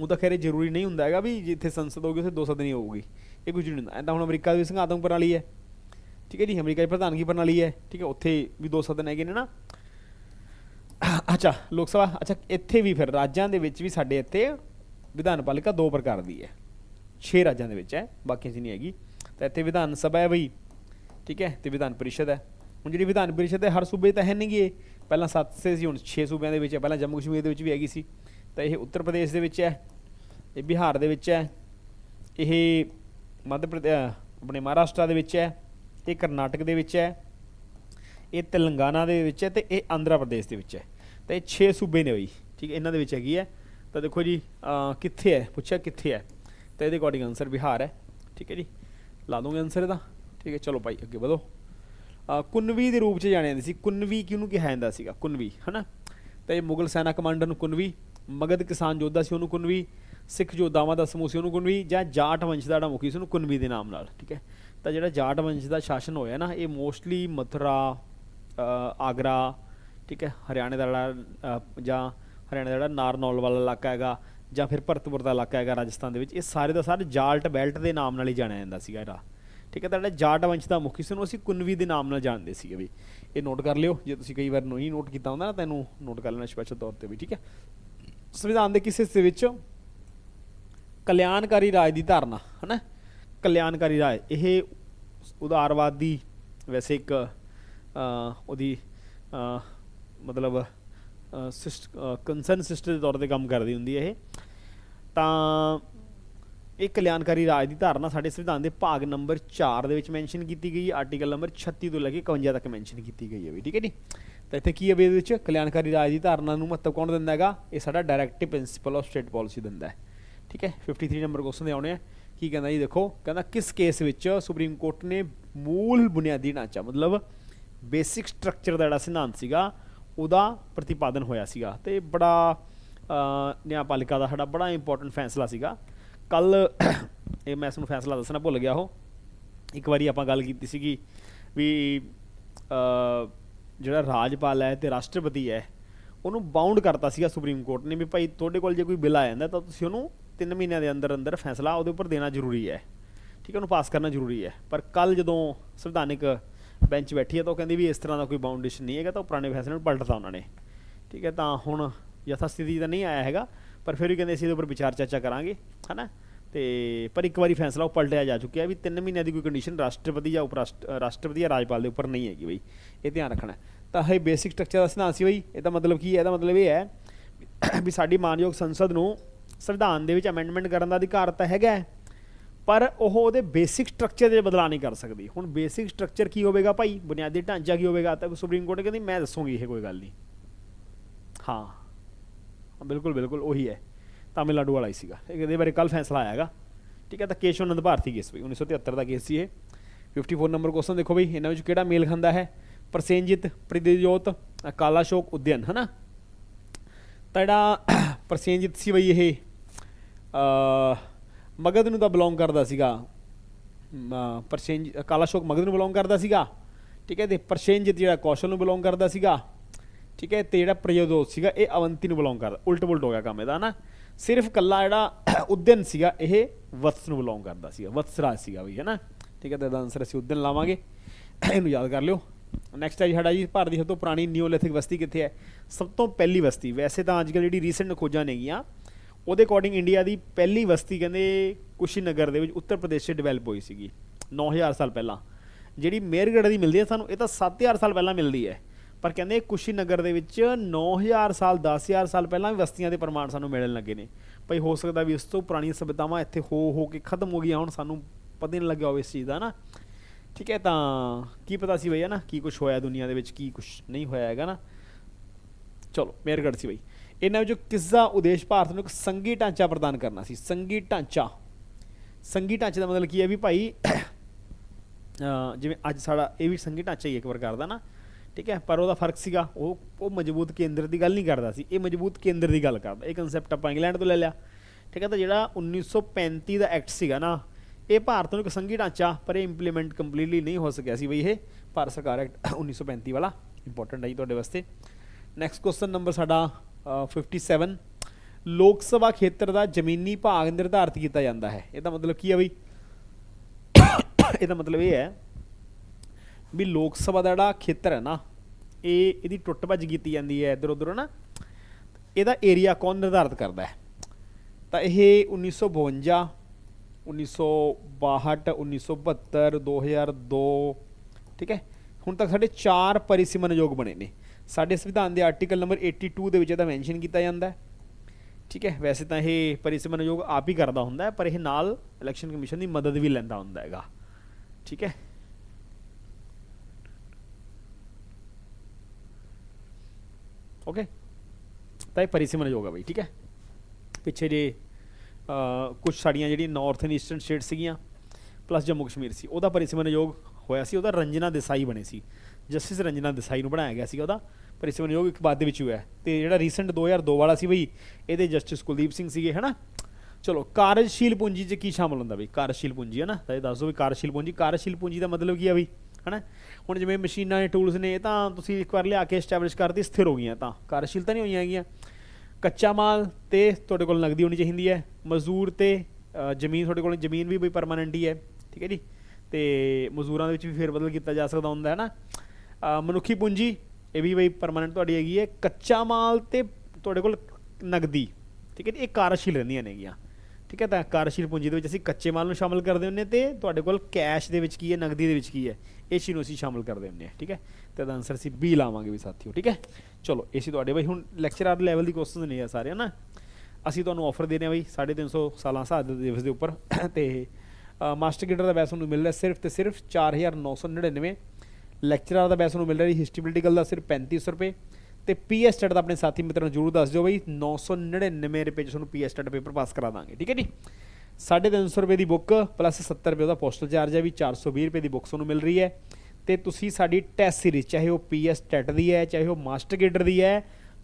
ਉਹ ਤਾਂ ਖੈਰੇ ਜ਼ਰੂਰੀ ਨਹੀਂ ਹੁੰਦਾ ਹੈਗਾ ਵੀ ਜਿੱਥੇ ਸੰਸਦ ਹੋਊਗੀ, ਉੱਥੇ ਦੋ ਸਦਨੀ ਹੋਊਗੀ। ਇਹ ਕੁਝ ਨਹੀਂ ਹੁੰਦਾ। ਐਂ ਤਾਂ ਹੁਣ ਅਮਰੀਕਾ ਦੇ ਵਿੱਚ ਸੰਘਾਤਮਕ ਪ੍ਰਣਾਲੀ ਹੈ। ਠੀਕ ਹੈ ਜੀ, ਅਮਰੀਕਾ ਦੀ ਪ੍ਰਧਾਨਗੀ ਪ੍ਰਣਾਲੀ ਹੈ। ਠੀਕ ਹੈ, ਉੱਥੇ ਵੀ ਦੋ ਸਦਨ ਹੈਗੇ ਨੇ ਨਾ। ਅੱਛਾ, ਲੋਕ ਸਭਾ, ਅੱਛਾ, ਇੱਥੇ ਵੀ ਫਿਰ ਰਾਜਾਂ ਦੇ ਵਿੱਚ ਵੀ ਸਾਡੇ ਇੱਥੇ ਵਿਧਾਨ ਪਾਲਿਕਾ ਦੋ ਪ੍ਰਕਾਰ ਦੀ ਹੈ। 6 ਰਾਜਾਂ ਦੇ ਵਿੱਚ ਹੈ, ਬਾਕੀਆਂ 'ਚ ਨਹੀਂ ਹੈਗੀ। ਤਾਂ ਇੱਥੇ ਵਿਧਾਨ ਸਭਾ ਹੈ ਬਈ, ਠੀਕ ਹੈ, ਤੇ ਵਿਧਾਨ ਪਰਿਸ਼ਦ ਹੈ। ਹੁਣ ਜਿਹੜੀ ਵਿਧਾਨ ਪਰਿਸ਼ਦ ਹੈ, ਹਰ ਸੂਬੇ ਤਾਂ ਹੈ ਨਹੀਂ ਇਹ। ਪਹਿਲਾਂ 7 ਸੇ ਸੀ, ਹੁਣ 6 ਸੂਬਿਆਂ ਦੇ ਵਿੱਚ ਹੈ। ਪਹਿਲਾਂ ਜੰਮੂ ਕਸ਼ਮੀਰ ਦੇ ਵਿੱਚ ਵੀ ਹੈਗੀ ਸੀ। ਤਾਂ ਇਹ ਉੱਤਰ ਪ੍ਰਦੇਸ਼ ਦੇ ਵਿੱਚ ਹੈ, ਇਹ ਬਿਹਾਰ ਦੇ ਵਿੱਚ ਹੈ। ਇਹ ਮੱਧ ਪ੍ਰਦੇਸ਼ ਆਪਣੇ ਮਹਾਰਾਸ਼ਟਰ ਦੇ ਵਿੱਚ ਹੈ ਇਹ ਕਰਨਾਟਕ ਦੇ ਵਿੱਚ ਹੈ, ਇਹ ਤੇਲੰਗਾਨਾ ਦੇ ਵਿੱਚ ਹੈ ਤੇ ਇਹ ਆਂਧਰਾ ਪ੍ਰਦੇਸ਼ ਦੇ ਵਿੱਚ ਹੈ। ਤਾਂ ਇਹ 6 ਸੂਬੇ ਨੇ ਬਈ, ਠੀਕ ਹੈ, ਇਹਨਾਂ ਦੇ ਵਿੱਚ ਹੈਗੀ ਹੈ। ਤਾਂ ਦੇਖੋ ਜੀ ਕਿੱਥੇ ਹੈ, ਪੁੱਛਿਆ ਕਿੱਥੇ ਹੈ। ਤਾਂ ਇਹਦੇ ਅਕੋਰਡਿੰਗ ਆਨਸਰ ਬਿਹਾਰ ਹੈ, ਠੀਕ ਹੈ ਜੀ। ਲਾ ਦੋਗੇ ਆਨਸਰ ਇਹਦਾ, ਠੀਕ ਹੈ, ਚਲੋ ਭਾਈ, ਅੱਗੇ ਵਧੋ। ਕੁਨਵੀ ਦੇ ਰੂਪ 'ਚ ਜਾਣਿਆ ਜਾਂਦਾ ਸੀ। ਕੁਨਵੀ ਕਿਹਨੂੰ ਕਿਹਾ ਜਾਂਦਾ ਸੀਗਾ? ਕੁਨਵੀ, ਹਨਾ? ਤਾਂ ਇਹ ਮੁਗਲ ਸੈਨਾ ਕਮਾਂਡਰ ਨੂੰ ਕੁਨਵੀ, ਮਗਧ ਕਿਸਾਨ ਯੋਧਾ ਸੀ ਉਹਨੂੰ ਕੁਨਵੀ ਸਿੱਖ ਯੋਧਾਵਾਂ ਦਾ ਸਮੂਹ ਸੀ, ਉਹਨੂੰ ਕੁਨਵੀ ਜਾਂ ਜਾਟ ਵੰਸ਼ ਦਾ ਜਿਹੜਾ ਮੁਖੀ ਸੀ, ਉਹਨੂੰ ਕੁਨਵੀ ਦੇ ਨਾਮ ਨਾਲ, ਠੀਕ ਹੈ? ਤਾਂ ਜਿਹੜਾ ਜਾਟ ਵੰਸ਼ ਦਾ ਸ਼ਾਸਨ ਹੋਇਆ ਨਾ, ਇਹ ਮੋਸਟਲੀ ਮਥੁਰਾ ਆਗਰਾ, ਠੀਕ ਹੈ? ਹਰਿਆਣੇ ਦਾ ਜਿਹੜਾ ਜਾਂ ਹਰਿਆਣੇ ਦਾ ਜਿਹੜਾ ਨਾਰਨੌਲ ਵਾਲਾ ਇਲਾਕਾ ਹੈਗਾ, ਜਾਂ ਫਿਰ ਭਰਤਪੁਰ ਦਾ ਇਲਾਕਾ ਹੈਗਾ ਰਾਜਸਥਾਨ ਦੇ ਵਿੱਚ, ਇਹ ਸਾਰੇ ਦਾ ਸਾਰੇ ਜਾਲਟ ਬੈਲਟ ਦੇ ਨਾਮ ਨਾਲ ਹੀ ਜਾਣਿਆ ਜਾਂਦਾ ਸੀਗਾ ਇਹਦਾ, ਠੀਕ ਹੈ? ਤਾਂ ਜਿਹੜਾ ਜਾਟ ਵੰਸ਼ ਦਾ ਮੁਖੀ ਸੀ, ਉਹਨੂੰ ਅਸੀਂ ਕੁਨਵੀ ਦੇ ਨਾਮ ਨਾਲ ਜਾਣਦੇ ਸੀਗੇ ਵੀ। ਇਹ ਨੋਟ ਕਰ ਲਿਓ, ਜੇ ਤੁਸੀਂ ਕਈ ਵਾਰ ਨਹੀਂ ਨੋਟ ਕੀਤਾ ਹੁੰਦਾ ਨਾ ਤੈਨੂੰ ਨੋਟ ਕਰ ਲੈਣਾ ਸਪੈਸ਼ਲ ਤੌਰ ਤੇ ਵੀ, ਠੀਕ ਹੈ? ਸੰਵਿਧਾਨ ਦੇ ਕਿਸ ਹਿੱਸੇ ਵਿੱਚ ਕਲਿਆਣਕਾਰੀ ਰਾਜ ਦੀ ਧਾਰਨਾ ਹਨਾ? ਕਲਿਆਣਕਾਰੀ ਰਾਜ ਇਹ ਉਦਾਰਵਾਦ ਦੀ ਵੈਸੇ ਇੱਕ ਉਹਦੀ ਅ, ਮਤਲਬ ਕੰਸਰਨ ਸਿਸਟਮ ਦੇ ਤੌਰ ਤੇ ਕੰਮ ਕਰਦੀ ਹੁੰਦੀ ਹੈ ਇਹ। ਤਾਂ ਇਹ ਕਲਿਆਣਕਾਰੀ ਰਾਜ ਦੀ ਧਾਰਨਾ ਸਾਡੇ ਸੰਵਿਧਾਨ ਦੇ ਭਾਗ ਨੰਬਰ 4 ਦੇ ਵਿੱਚ ਮੈਂਸ਼ਨ ਕੀਤੀ ਗਈ ਹੈ ਆਰਟੀਕਲ ਨੰਬਰ 36 ਤੋਂ ਲੈ ਕੇ 51 ਤੱਕ ਮੈਂਸ਼ਨ ਕੀਤੀ ਗਈ ਹੈ ਵੀ ਠੀਕ ਹੈ ਜੀ? ਤਾਂ ਇੱਥੇ ਕੀ ਹੈ ਵੀ ਇਹਦੇ ਵਿੱਚ? ਕਲਿਆਣਕਾਰੀ ਰਾਜ ਦੀ ਧਾਰਨਾ ਨੂੰ ਮਹੱਤਵ ਕੌਣ ਦਿੰਦਾ ਹੈਗਾ? ਇਹ ਸਾਡਾ directive principle of state policy ਦਿੰਦਾ ਹੈ। ਠੀਕ ਹੈ 53 ਨੰਬਰ ਕੁਐਸਚਨ ਦੇ ਆਉਣੇ ਆ। ਕੀ ਕਹਿੰਦਾ ਜੀ ਦੇਖੋ ਕਹਿੰਦਾ ਕਿਸ ਕੇਸ ਵਿੱਚ ਸੁਪਰੀਮ ਕੋਰਟ ਨੇ ਮੂਲ ਬੁਨਿਆਦੀ ਢਾਂਚਾ ਮਤਲਬ ਬੇਸਿਕ ਸਟਰਕਚਰ ਦਾ ਜਿਹੜਾ ਸਿਧਾਂਤ ਸੀਗਾ ਉਹਦਾ ਪ੍ਰਤੀਪਾਦਨ ਹੋਇਆ ਸੀਗਾ ਤੇ ਬੜਾ ਅ, ਨਿਆਂਪਾਲਿਕਾ ਦਾ ਸਾਡਾ ਬੜਾ ਇੰਪੋਰਟੈਂਟ ਫੈਸਲਾ ਸੀਗਾ। ਕੱਲ ਇਹ ਮੈਂ ਤੁਹਾਨੂੰ ਫੈਸਲਾ ਦੱਸਣਾ ਭੁੱਲ ਗਿਆ ਉਹ। ਇੱਕ ਵਾਰੀ ਆਪਾਂ ਗੱਲ ਕੀਤੀ ਸੀਗੀ ਵੀ ਜਿਹੜਾ ਰਾਜਪਾਲ ਹੈ ਤੇ ਰਾਸ਼ਟਰਪਤੀ ਹੈ ਉਹਨੂੰ ਬਾਉਂਡ ਕਰਤਾ ਸੀਗਾ ਸੁਪਰੀਮ ਕੋਰਟ ਨੇ ਵੀ ਭਾਈ ਤੁਹਾਡੇ ਕੋਲ ਜੇ ਕੋਈ ਬਿੱਲ ਆ ਜਾਂਦਾ ਤਾਂ ਤੁਸੀਂ ਉਹਨੂੰ 3 ਮਹੀਨਿਆਂ ਦੇ ਅੰਦਰ ਅੰਦਰ ਫੈਸਲਾ ਉਹਦੇ ਉੱਪਰ ਦੇਣਾ ਜ਼ਰੂਰੀ ਹੈ। ਠੀਕ ਹੈ, ਉਹਨੂੰ ਪਾਸ ਕਰਨਾ ਜ਼ਰੂਰੀ ਹੈ। ਪਰ ਕੱਲ ਜਦੋਂ ਸੰਵਿਧਾਨਿਕ ਬੈਂਚ ਬੈਠੀ ਹੈ ਤਾਂ ਉਹ ਕਹਿੰਦੀ ਵੀ ਇਸ ਤਰ੍ਹਾਂ ਦਾ ਕੋਈ ਬਾਉਂਡੇਸ਼ਨ ਨਹੀਂ ਹੈਗਾ ਤਾਂ ਉਹ ਪੁਰਾਣੇ ਫੈਸਲੇ ਨੂੰ ਪਲਟਦਾ ਉਹਨਾਂ ਨੇ। ਠੀਕ ਹੈ, ਤਾਂ ਹੁਣ ਯਥਾ ਸਥਿਤੀ ਤਾਂ ਨਹੀਂ ਆਇਆ ਹੈਗਾ, ਪਰ ਫਿਰ ਵੀ ਕਹਿੰਦੇ ਅਸੀਂ ਇਹਦੇ ਉੱਪਰ ਵਿਚਾਰ ਚਰਚਾ ਕਰਾਂਗੇ, ਹਨਾ? ਤੇ ਪਰ ਇੱਕ ਵਾਰੀ ਫੈਸਲਾ ਉਹ ਪਲਟਿਆ ਜਾ ਚੁੱਕਿਆ ਵੀ 3 ਮਹੀਨਿਆਂ ਦੀ ਕੋਈ ਕੰਡੀਸ਼ਨ ਰਾਸ਼ਟਰਪਤੀ ਜਾਂ ਉਪ ਰਾਸ਼ਟ- ਰਾਸ਼ਟਰਪਤੀ ਜਾਂ ਰਾਜਪਾਲ ਦੇ ਉੱਪਰ ਨਹੀਂ ਹੈਗੀ ਬਈ, ਇਹ ਧਿਆਨ ਰੱਖਣਾ। ਤਾਂ ਇਹ ਬੇਸਿਕ ਸਟਰਕਚਰ ਦਾ ਸਿਧਾਂਤ ਸੀ ਬਈ, ਇਹਦਾ ਮਤਲਬ ਕੀ ਹੈ? ਇਹਦਾ ਮਤਲਬ ਇਹ ਹੈ ਵੀ ਸਾਡੀ ਮਾਨਯੋਗ ਸੰਸਦ ਨੂੰ ਸੰਵਿਧਾਨ ਦੇ ਵਿੱਚ ਅਮੈਂਡਮੈਂਟ ਕਰਨ ਦਾ ਅਧਿਕਾਰ ਤਾਂ ਹੈਗਾ ਹੈ, ਪਰ ਉਹ ਉਹਦੇ ਬੇਸਿਕ ਸਟਰਕਚਰ ਦੇ ਬਦਲਾਅ ਨਹੀਂ ਕਰ ਸਕਦੀ। ਹੁਣ ਬੇਸਿਕ ਸਟਰਕਚਰ ਕੀ ਹੋਵੇਗਾ ਭਾਈ? ਬੁਨਿਆਦੀ ਢਾਂਚਾ ਕੀ ਹੋਵੇਗਾ? ਤਾਂ ਸੁਪਰੀਮ ਕੋਰਟ ਕਹਿੰਦੀ ਮੈਂ ਦੱਸੂਗੀ ਇਹ ਕੋਈ ਗੱਲ ਨਹੀਂ। ਹਾਂ। ਬਿਲਕੁਲ ਬਿਲਕੁਲ ਉਹੀ ਹੈ। ਤਾਮਿਲਨਾਡੂ ਵਾਲਾ ਹੀ ਸੀਗਾ। ਇਹਦੇ ਬਾਰੇ ਕੱਲ ਫੈਸਲਾ ਆਇਆਗਾ। ਠੀਕ ਹੈ ਤਾਂ ਕੇਸ਼ਵਨੰਦ ਭਾਰਤੀ ਕੇਸ ਵੀ 1973 ਦਾ ਕੇਸ ਸੀ ਇਹ। 54 ਨੰਬਰ ਕੁਐਸਚਨ ਦੇਖੋ ਬਈ ਇਹਨਾਂ ਵਿੱਚ ਕਿਹੜਾ ਮੇਲ ਖਾਂਦਾ ਹੈ? ਪ੍ਰਸੇਨਜੀਤ ਪ੍ਰਿਦਿਜੋਤ ਅ, ਕਾਲਾਸ਼ੋਕ ਉਦਯਨ ਹਨਾ? ਤਾਂ ਜਿਹੜਾ (coughs) ਪ੍ਰਸੇਨਜੀਤ ਸੀ ਬਈ ਇਹ ਮਗਧ ਨੂੰ ਤਾਂ ਬਿਲੋਂਗ ਕਰਦਾ ਸੀਗਾ। ਮ, ਕਾਲਾਸ਼ੋਕ ਮਗਧ ਨੂੰ ਬਿਲੋਂਗ ਕਰਦਾ ਸੀਗਾ। ਠੀਕ ਹੈ ਤੇ ਪ੍ਰਸੇਨਜੀਤ ਜਿਹੜਾ ਕੌਸ਼ਲ ਨੂੰ ਬਿਲੋਂਗ ਕਰਦਾ ਸੀਗਾ। ਠੀਕ ਹੈ ਤੇ ਜਿਹੜਾ ਪ੍ਰਯੋਦੋਤ ਸੀਗਾ ਇਹ ਅਵੰਤੀ ਨੂੰ ਬਿਲੋਂਗ ਕਰਦਾ ਉਲਟ ਪੁਲਟ ਹੋ ਗਿਆ ਕੰਮ ਇਹਦਾ ਨਾ ਸਿਰਫ ਕੱਲਾ ਜਿਹੜਾ ਉਦਯਨ ਸੀਗਾ ਇਹ ਵਤਸ ਨੂੰ ਬਿਲੋਂਗ ਕਰਦਾ ਸੀਗਾ ਵਤਸਰਾਜ ਸੀਗਾ ਵੀ ਹੈ ਨਾ ਠੀਕ ਹੈ ਤਾਂ ਇਹਦਾ ਆਨਸਰ ਅਸੀਂ ਉਦਯਨ ਲਾਵਾਂਗੇ। ਇਹਨੂੰ ਯਾਦ ਕਰ ਲਿਓ। ਨੈਕਸਟ ਹੈ ਜੀ ਸਾਡਾ ਜੀ ਭਾਰਤ ਦੀ ਸਭ ਤੋਂ ਪੁਰਾਣੀ ਨਿਓਲਿਥਿਕ ਬਸਤੀ ਕਿੱਥੇ ਹੈ? ਸਭ ਤੋਂ ਪਹਿਲੀ ਬਸਤੀ ਵੈਸੇ ਤਾਂ ਅੱਜ ਕੱਲ੍ਹ ਜਿਹੜੀ ਰੀਸੈਂਟ ਖੋਜਾਂ ਨੇਗੀਆਂ ਉਹਦੇ ਅਕੋਰਡਿੰਗ ਇੰਡੀਆ ਦੀ ਪਹਿਲੀ ਬਸਤੀ ਕਹਿੰਦੇ ਕੁਸ਼ੀਨਗਰ ਦੇ ਵਿੱਚ ਉੱਤਰ ਪ੍ਰਦੇਸ਼ 'ਚ ਡਿਵੈਲਪ ਹੋਈ ਸੀਗੀ 9000 ਸਾਲ ਪਹਿਲਾਂ। ਜਿਹੜੀ ਮੇਰਗੜ੍ਹ ਦੀ ਮਿਲਦੀ ਹੈ, ਸਾਨੂੰ ਇਹ ਤਾਂ 7000 ਸਾਲ ਪਹਿਲਾਂ ਮਿਲਦੀ ਹੈ। ਪਰ ਕਹਿੰਦੇ ਕੁਸ਼ੀਨਗਰ ਦੇ ਵਿੱਚ 9000 ਸਾਲ 10000 ਸਾਲ ਪਹਿਲਾਂ ਵੀ ਬਸਤੀਆਂ ਦੇ ਪ੍ਰਮਾਣ ਸਾਨੂੰ ਮਿਲਣ ਲੱਗੇ ਨੇ। ਭਈ ਹੋ ਸਕਦਾ ਵੀ ਇਸ ਤੋਂ ਪੁਰਾਣੀਆਂ ਸਭਿਤਾਵਾਂ ਇੱਥੇ ਹੋ ਹੋ ਕੇ ਖਤਮ ਹੋ ਗਈਆਂ ਹੁਣ, ਸਾਨੂੰ ਪਤਾ ਹੀ ਨਹੀਂ ਲੱਗਿਆ ਹੋਵੇ ਇਸ ਚੀਜ਼ ਦਾ ਨਾ ਠੀਕ ਹੈ, ਤਾਂ ਕੀ ਪਤਾ ਸੀ ਭਈਆ ਨਾ ਕੀ ਕੁਝ ਹੋਇਆ ਦੁਨੀਆ ਦੇ ਵਿੱਚ, ਕੀ ਕੁਝ ਨਹੀਂ ਹੋਇਆ ਹੈਗਾ ਨਾ ਚਲੋ, ਮੇਰਗੜ੍ਹ ਸੀ ਬਈ। ਇਹਨਾਂ ਵਿੱਚੋਂ ਕਿਸ ਦਾ ਉਦੇਸ਼ ਭਾਰਤ ਨੂੰ ਇੱਕ ਸੰਘੀ ਢਾਂਚਾ ਪ੍ਰਦਾਨ ਕਰਨਾ ਸੀ, ਸੰਘੀ ਢਾਂਚਾ। ਸੰਘੀ ਢਾਂਚੇ ਦਾ ਮਤਲਬ ਕੀ ਹੈ ਵੀ ਭਾਈ ਜਿਵੇਂ ਅੱਜ ਸਾਡਾ ਇਹ ਵੀ ਸੰਘੀ ਢਾਂਚਾ ਹੀ ਇੱਕ ਪ੍ਰਕਾਰ ਦਾ ਨਾ, ਠੀਕ ਹੈ, ਪਰ ਉਹਦਾ ਫ਼ਰਕ ਸੀਗਾ, ਉਹ ਉਹ ਮਜ਼ਬੂਤ ਕੇਂਦਰ ਦੀ ਗੱਲ ਨਹੀਂ ਕਰਦਾ ਸੀ, ਇਹ ਮਜ਼ਬੂਤ ਕੇਂਦਰ ਦੀ ਗੱਲ ਕਰਦਾ, ਇਹ ਕਨਸੈਪਟ ਆਪਾਂ ਇੰਗਲੈਂਡ ਤੋਂ ਲੈ ਲਿਆ, ਠੀਕ ਹੈ, ਤਾਂ ਜਿਹੜਾ 1935 ਦਾ ਐਕਟ ਸੀਗਾ ਨਾ, ਇਹ ਭਾਰਤ ਨੂੰ ਇੱਕ ਸੰਘੀ ਢਾਂਚਾ, ਪਰ ਇਹ ਇੰਪਲੀਮੈਂਟ ਕੰਪਲੀਟਲੀ ਨਹੀਂ ਹੋ ਸਕਿਆ ਸੀ ਬਈ ਇਹ, ਭਾਰਤ ਸਰਕਾਰ ਐਕਟ 1935 ਵਾਲਾ ਇੰਪੋਰਟੈਂਟ ਹੈ ਜੀ ਤੁਹਾਡੇ ਵਾਸਤੇ। ਨੈਕਸਟ ਕੁਐਸਚਨ ਨੰਬਰ ਸਾਡਾ 57 ਲੋਕ ਸਭਾ ਖੇਤਰ ਦਾ ਜ਼ਮੀਨੀ ਭਾਗ ਨਿਰਧਾਰਿਤ ਕੀਤਾ ਜਾਂਦਾ ਹੈ। ਇਹਦਾ ਮਤਲਬ ਕੀ ਹੈ ਬਈ? ਇਹਦਾ ਮਤਲਬ ਇਹ ਹੈ ਵੀ ਲੋਕ ਸਭਾ ਦਾ ਜਿਹੜਾ ਖੇਤਰ ਹੈ ਨਾ, ਇਹ ਇਹਦੀ ਟੁੱਟ ਭੱਜ ਕੀਤੀ ਜਾਂਦੀ ਹੈ ਇੱਧਰ ਉੱਧਰ ਨਾ। ਇਹਦਾ ਏਰੀਆ ਕੌਣ ਨਿਰਧਾਰਿਤ ਕਰਦਾ ਹੈ? ਤਾਂ ਇਹ 1952 1962 1972 2002 ਠੀਕ ਹੈ? ਹੁਣ ਤੱਕ ਸਾਡੇ 4 ਪਰਿਸੀਮਨਯੋਗ ਬਣੇ ਨੇ। ਸਾਡੇ ਸੰਵਿਧਾਨ ਦੇ ਆਰਟੀਕਲ ਨੰਬਰ 82 ਦੇ ਵਿੱਚ ਇਹਦਾ ਮੈਂਸ਼ਨ ਕੀਤਾ ਜਾਂਦਾ ਹੈ। ਠੀਕ ਹੈ, ਵੈਸੇ ਤਾਂ ਇਹ ਪਰਿਸਮਨ ਆਯੋਗ ਆਪ ਹੀ ਕਰਦਾ ਹੁੰਦਾ ਹੈ, ਪਰ ਇਹ ਨਾਲ ਇਲੈਕਸ਼ਨ ਕਮਿਸ਼ਨ ਦੀ ਮਦਦ ਵੀ ਲੈਂਦਾ ਹੁੰਦਾ ਹੈਗਾ। ਠੀਕ ਹੈ। ਓਕੇ ਤਾਂ ਇਹ ਪਰਿਸੀਮਨਯੋਗ ਆ ਬਈ, ਠੀਕ ਹੈ। ਪਿੱਛੇ ਜੇ ਕੁਝ ਸਾਡੀਆਂ ਜਿਹੜੀਆਂ ਨਾਰਥ ਈਸਟਰਨ ਸਟੇਟ ਸੀਗੀਆਂ ਪਲੱਸ ਜੰਮੂ ਕਸ਼ਮੀਰ ਸੀ, ਉਹਦਾ ਪਰਿਸੀਮਨਯੋਗ ਹੋਇਆ ਸੀ, ਉਹਦਾ ਰੰਜਨਾ ਦੇਸਾਈ ਬਣੇ ਸੀ। ਜਸਟਿਸ ਰੰਜਨਾ ਦੇਸਾਈ ਨੂੰ ਬਣਾਇਆ ਗਿਆ ਸੀਗਾ ਉਹਦਾ, ਪਰ ਇਸ ਪਰਿਸੀਮਨਯੋਗ ਇੱਕ ਬਾਅਦ ਦੇ ਵਿੱਚ ਹੋਇਆ। ਤੇ ਜਿਹੜਾ ਰੀਸੈਂਟ 2002 ਵਾਲਾ ਸੀ ਬਈ, ਇਹਦੇ ਜਸਟਿਸ ਕੁਲਦੀਪ ਸਿੰਘ ਸੀਗੇ, ਹਨਾ? ਚਲੋ, ਕਾਰਜਸ਼ੀਲ ਪੂੰਜੀ 'ਚ ਕੀ ਸ਼ਾਮਲ ਹੁੰਦਾ ਬਈ? ਕਾਰਜਸ਼ੀਲ ਪੂੰਜੀ ਹੈ ਨਾ ਤਾਂ ਇਹ ਦੱਸ ਦਿਓ ਵੀ ਕਾਰਜਸ਼ੀਲ ਪੂੰਜੀ ਕਾਰਜਸ਼ੀਲ ਪੂੰਜੀ ਦਾ ਮਤਲਬ ਕੀ ਹੈ ਬਈ? ਹਨਾ? ਹੁਣ ਜਿਵੇਂ ਮਸ਼ੀਨਾਂ ਨੇ ਟੂਲਸ ਨੇ, ਇਹ ਤਾਂ ਤੁਸੀਂ ਇੱਕ ਵਾਰ ਲਿਆ ਕੇ ਐਸਟੈਬਲਿਸ਼ ਕਰਤੀ, ਸਥਿਰ ਹੋ ਗਈਆਂ ਤਾਂ। ਕਾਰਜਸ਼ੀਲ ਤਾਂ ਨਹੀਂ ਹੋਈਆਂ ਹੈਗੀਆਂ। ਕੱਚਾ ਮਾਲ ਤੇ ਤੁਹਾਡੇ ਕੋਲ ਨਗਦੀ ਹੋਣੀ ਚਾਹੀਦੀ ਹੈ। ਮਜ਼ਦੂਰ ਤੇ ਜ਼ਮੀਨ, ਤੁਹਾਡੇ ਕੋਲ ਜ਼ਮੀਨ ਵੀ ਬਈ ਪਰਮਾਨੈਂਟ ਹੀ ਹੈ। ਠੀਕ ਹੈ ਜੀ? ਤੇ ਮਜ਼ਦੂਰਾਂ ਦੇ ਵਿੱਚ ਵੀ ਫੇਰ ਬਦਲ ਕੀਤਾ ਜਾ ਸਕਦਾ ਹੁੰਦਾ ਹੈ ਨਾ ਮਨੁੱਖੀ ਪੂੰਜੀ, ਇਹ ਵੀ ਬਈ ਪਰਮਾਨੈਂਟ ਤੁਹਾਡੀ ਹੈਗੀ ਹੈ। ਕੱਚਾ ਮਾਲ ਤੇ ਤੁਹਾਡੇ ਕੋਲ ਨਗਦੀ ਠੀਕ ਹੈ ਇਹ ਕਾਰਜਸ਼ੀਲ ਰਹਿੰਦੀਆਂ ਨੇਗੀਆਂ। ਠੀਕ ਹੈ ਤਾਂ ਕਾਰਜਸ਼ੀਲ ਪੂੰਜੀ ਦੇ ਵਿੱਚ ਅਸੀਂ ਕੱਚੇ ਮਾਲ ਨੂੰ ਸ਼ਾਮਲ ਕਰਦੇ ਹੁੰਦੇ ਤੇ ਤੁਹਾਡੇ ਕੋਲ ਕੈਸ਼ ਦੇ ਵਿੱਚ ਕੀ ਹੈ ਨਗਦੀ ਦੇ ਵਿੱਚ ਕੀ ਹੈ, ਇਹ ਚੀਜ਼ ਨੂੰ ਅਸੀਂ ਸ਼ਾਮਲ ਕਰਦੇ ਹੁੰਦੇ ਹਾਂ, ਠੀਕ ਹੈ। ਤੇ ਇਹਦਾ ਆਨਸਰ ਅਸੀਂ ਬੀ ਲਾਵਾਂਗੇ ਵੀ ਸਾਥੀਓ, ਠੀਕ ਹੈ। ਚਲੋ, ਇਹ ਸੀ ਤੁਹਾਡੇ ਬਈ ਹੁਣ ਲੈਕਚਰਰ ਲੈਵਲ ਦੀ ਕੁਐਸਚਨ ਨੇ ਆ ਸਾਰੇ, ਹਨਾ। ਅਸੀਂ ਤੁਹਾਨੂੰ ਆਫਰ ਦੇ ਰਹੇ ਹਾਂ ਬਈ 350 ਸਾਲਾਂ ਸ਼ਹਾਦਤ ਦਿਵਸ ਦੇ ਉੱਪਰ। ਤੇ ਮਾਸਟਰ ਗੇਡਰ ਦਾ ਬੈਸ ਤੁਹਾਨੂੰ ਮਿਲ ਰਿਹਾ ਸਿਰਫ ਤੇ ਸਿਰਫ 4999 ਲੈਕਚਰਰ ਦਾ ਬੈਸ ਤੁਹਾਨੂੰ ਮਿਲ ਰਿਹਾ ਜੀ ਹਿਸਟਰੀ ਪੋਲੀਟੀਕਲ ਦਾ ਸਿਰਫ 3500 ਰੁਪਏ। ਤੇ ਪੀਐਸ ਟੈਟ ਦਾ ਆਪਣੇ ਸਾਥੀ ਮਿੱਤਰਾਂ ਨੂੰ ਜਰੂਰ ਦੱਸ ਦਿਓ ਬਈ 999 ਰੁਪਏ ਚ ਤੁਹਾਨੂੰ ਪੀਐਸ ਟੈਟ ਪੇਪਰ ਪਾਸ ਕਰਾ ਦਾਂਗੇ, ਠੀਕ ਹੈ ਜੀ? 350 ਰੁਪਏ ਦੀ ਬੁੱਕ ਪਲੱਸ 70 ਰੁਪਏ ਦਾ ਪੋਸਟਲ ਚਾਰਜ ਹੈ ਵੀ 420 ਰੁਪਏ ਦੀ ਬੁੱਕ ਤੁਹਾਨੂੰ ਮਿਲ ਰਹੀ ਹੈ। ਤੇ ਤੁਸੀਂ ਸਾਡੀ ਟੈਸਟ ਸੀਰੀਜ਼ ਚਾਹੇ ਉਹ ਪੀਐਸ ਟੈਟ ਦੀ ਹੈ, ਚਾਹੇ ਉਹ ਮਾਸਟਰ ਗੇਡਰ ਦੀ ਹੈ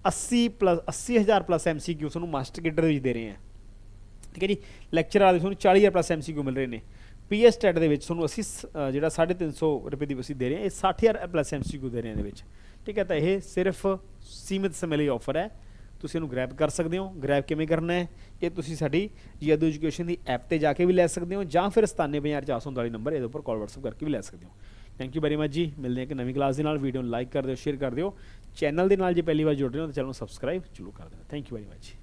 80 ਪਲੱਸ 80000 ਪਲੱਸ ਐਮਸੀਕਿਊ ਤੁਹਾਨੂੰ ਮਾਸਟਰ ਗੇਡਰ ਵਿੱਚ ਦੇ ਰਹੇ ਹਾਂ। ਠੀਕ ਹੈ ਜੀ? ਲੈਕਚਰ ਵਾਲੇ ਤੁਹਾਨੂੰ 40000 ਪਲੱਸ ਐਮਸੀਕਿਊ ਮਿਲ ਰਹੇ ਨੇ। ਪੀਐਸ ਟੈਟ ਦੇ ਵਿੱਚ ਤੁਹਾਨੂੰ ਅਸੀਂ ਸ- ਅ, ਜਿਹੜਾ 350 ਰੁਪਏ ਦੀ ਅਸੀਂ ਦੇ ਰਹੇ ਹਾਂ ਇਹ 60000 ਪਲੱਸ ਐਮਸੀਕਿਊ ਦੇ ਰਹੇ ਹਾਂ ਇਹਦੇ ਵਿੱਚ। ਠੀਕ ਹੈ ਤਾਂ ਇਹ ਸਿਰਫ ਸੀਮਿਤ ਸਮੇਂ ਲਈ ਆਫਰ ਹੈ। ਤੁਸੀਂ ਇਹਨੂੰ ਗ੍ਰੈਬ ਕਰ ਸਕਦੇ ਹੋ। ਗ੍ਰੈਬ ਕਿਵੇਂ ਕਰਨਾ ਹੈ? ਇਹ ਤੁਸੀਂ ਸਾਡੀ ਯਾਦੂ ਐਜੂਕੇਸ਼ਨ ਦੀ ਐਪ ਤੇ ਜਾ ਕੇ ਵੀ ਲੈ ਸਕਦੇ ਹੋ ਜਾਂ ਫਿਰ 97449 ਨੰਬਰ ਇਹਦੇ ਉੱਪਰ ਕਾਲ WhatsApp ਕਰਕੇ ਵੀ ਲੈ ਸਕਦੇ ਹੋ। ਥੈਂਕ ਯੂ ਵੈਰੀ ਮਚ ਜੀ। ਮਿਲਦੇ ਹਾਂ ਇੱਕ ਨਵੀਂ ਕਲਾਸ ਦੇ ਨਾਲ। ਵੀਡੀਓ ਨੂੰ ਲਾਈਕ ਕਰ ਦਿਓ ਸ਼ੇਅਰ ਕਰ ਦਿਓ। ਚੈਨਲ ਦੇ ਨਾਲ ਜੇ ਪਹਿਲੀ ਵਾਰ ਜੁੜ ਰਹੇ ਹੋ ਤਾਂ ਚੈਨਲ ਨੂੰ ਸਬਸਕ੍ਰਾਈਬ ਜ਼ਰੂਰ ਕਰ ਦੇਣਾ ਥੈਂਕ ਯੂ ਵੈਰੀ ਮਚ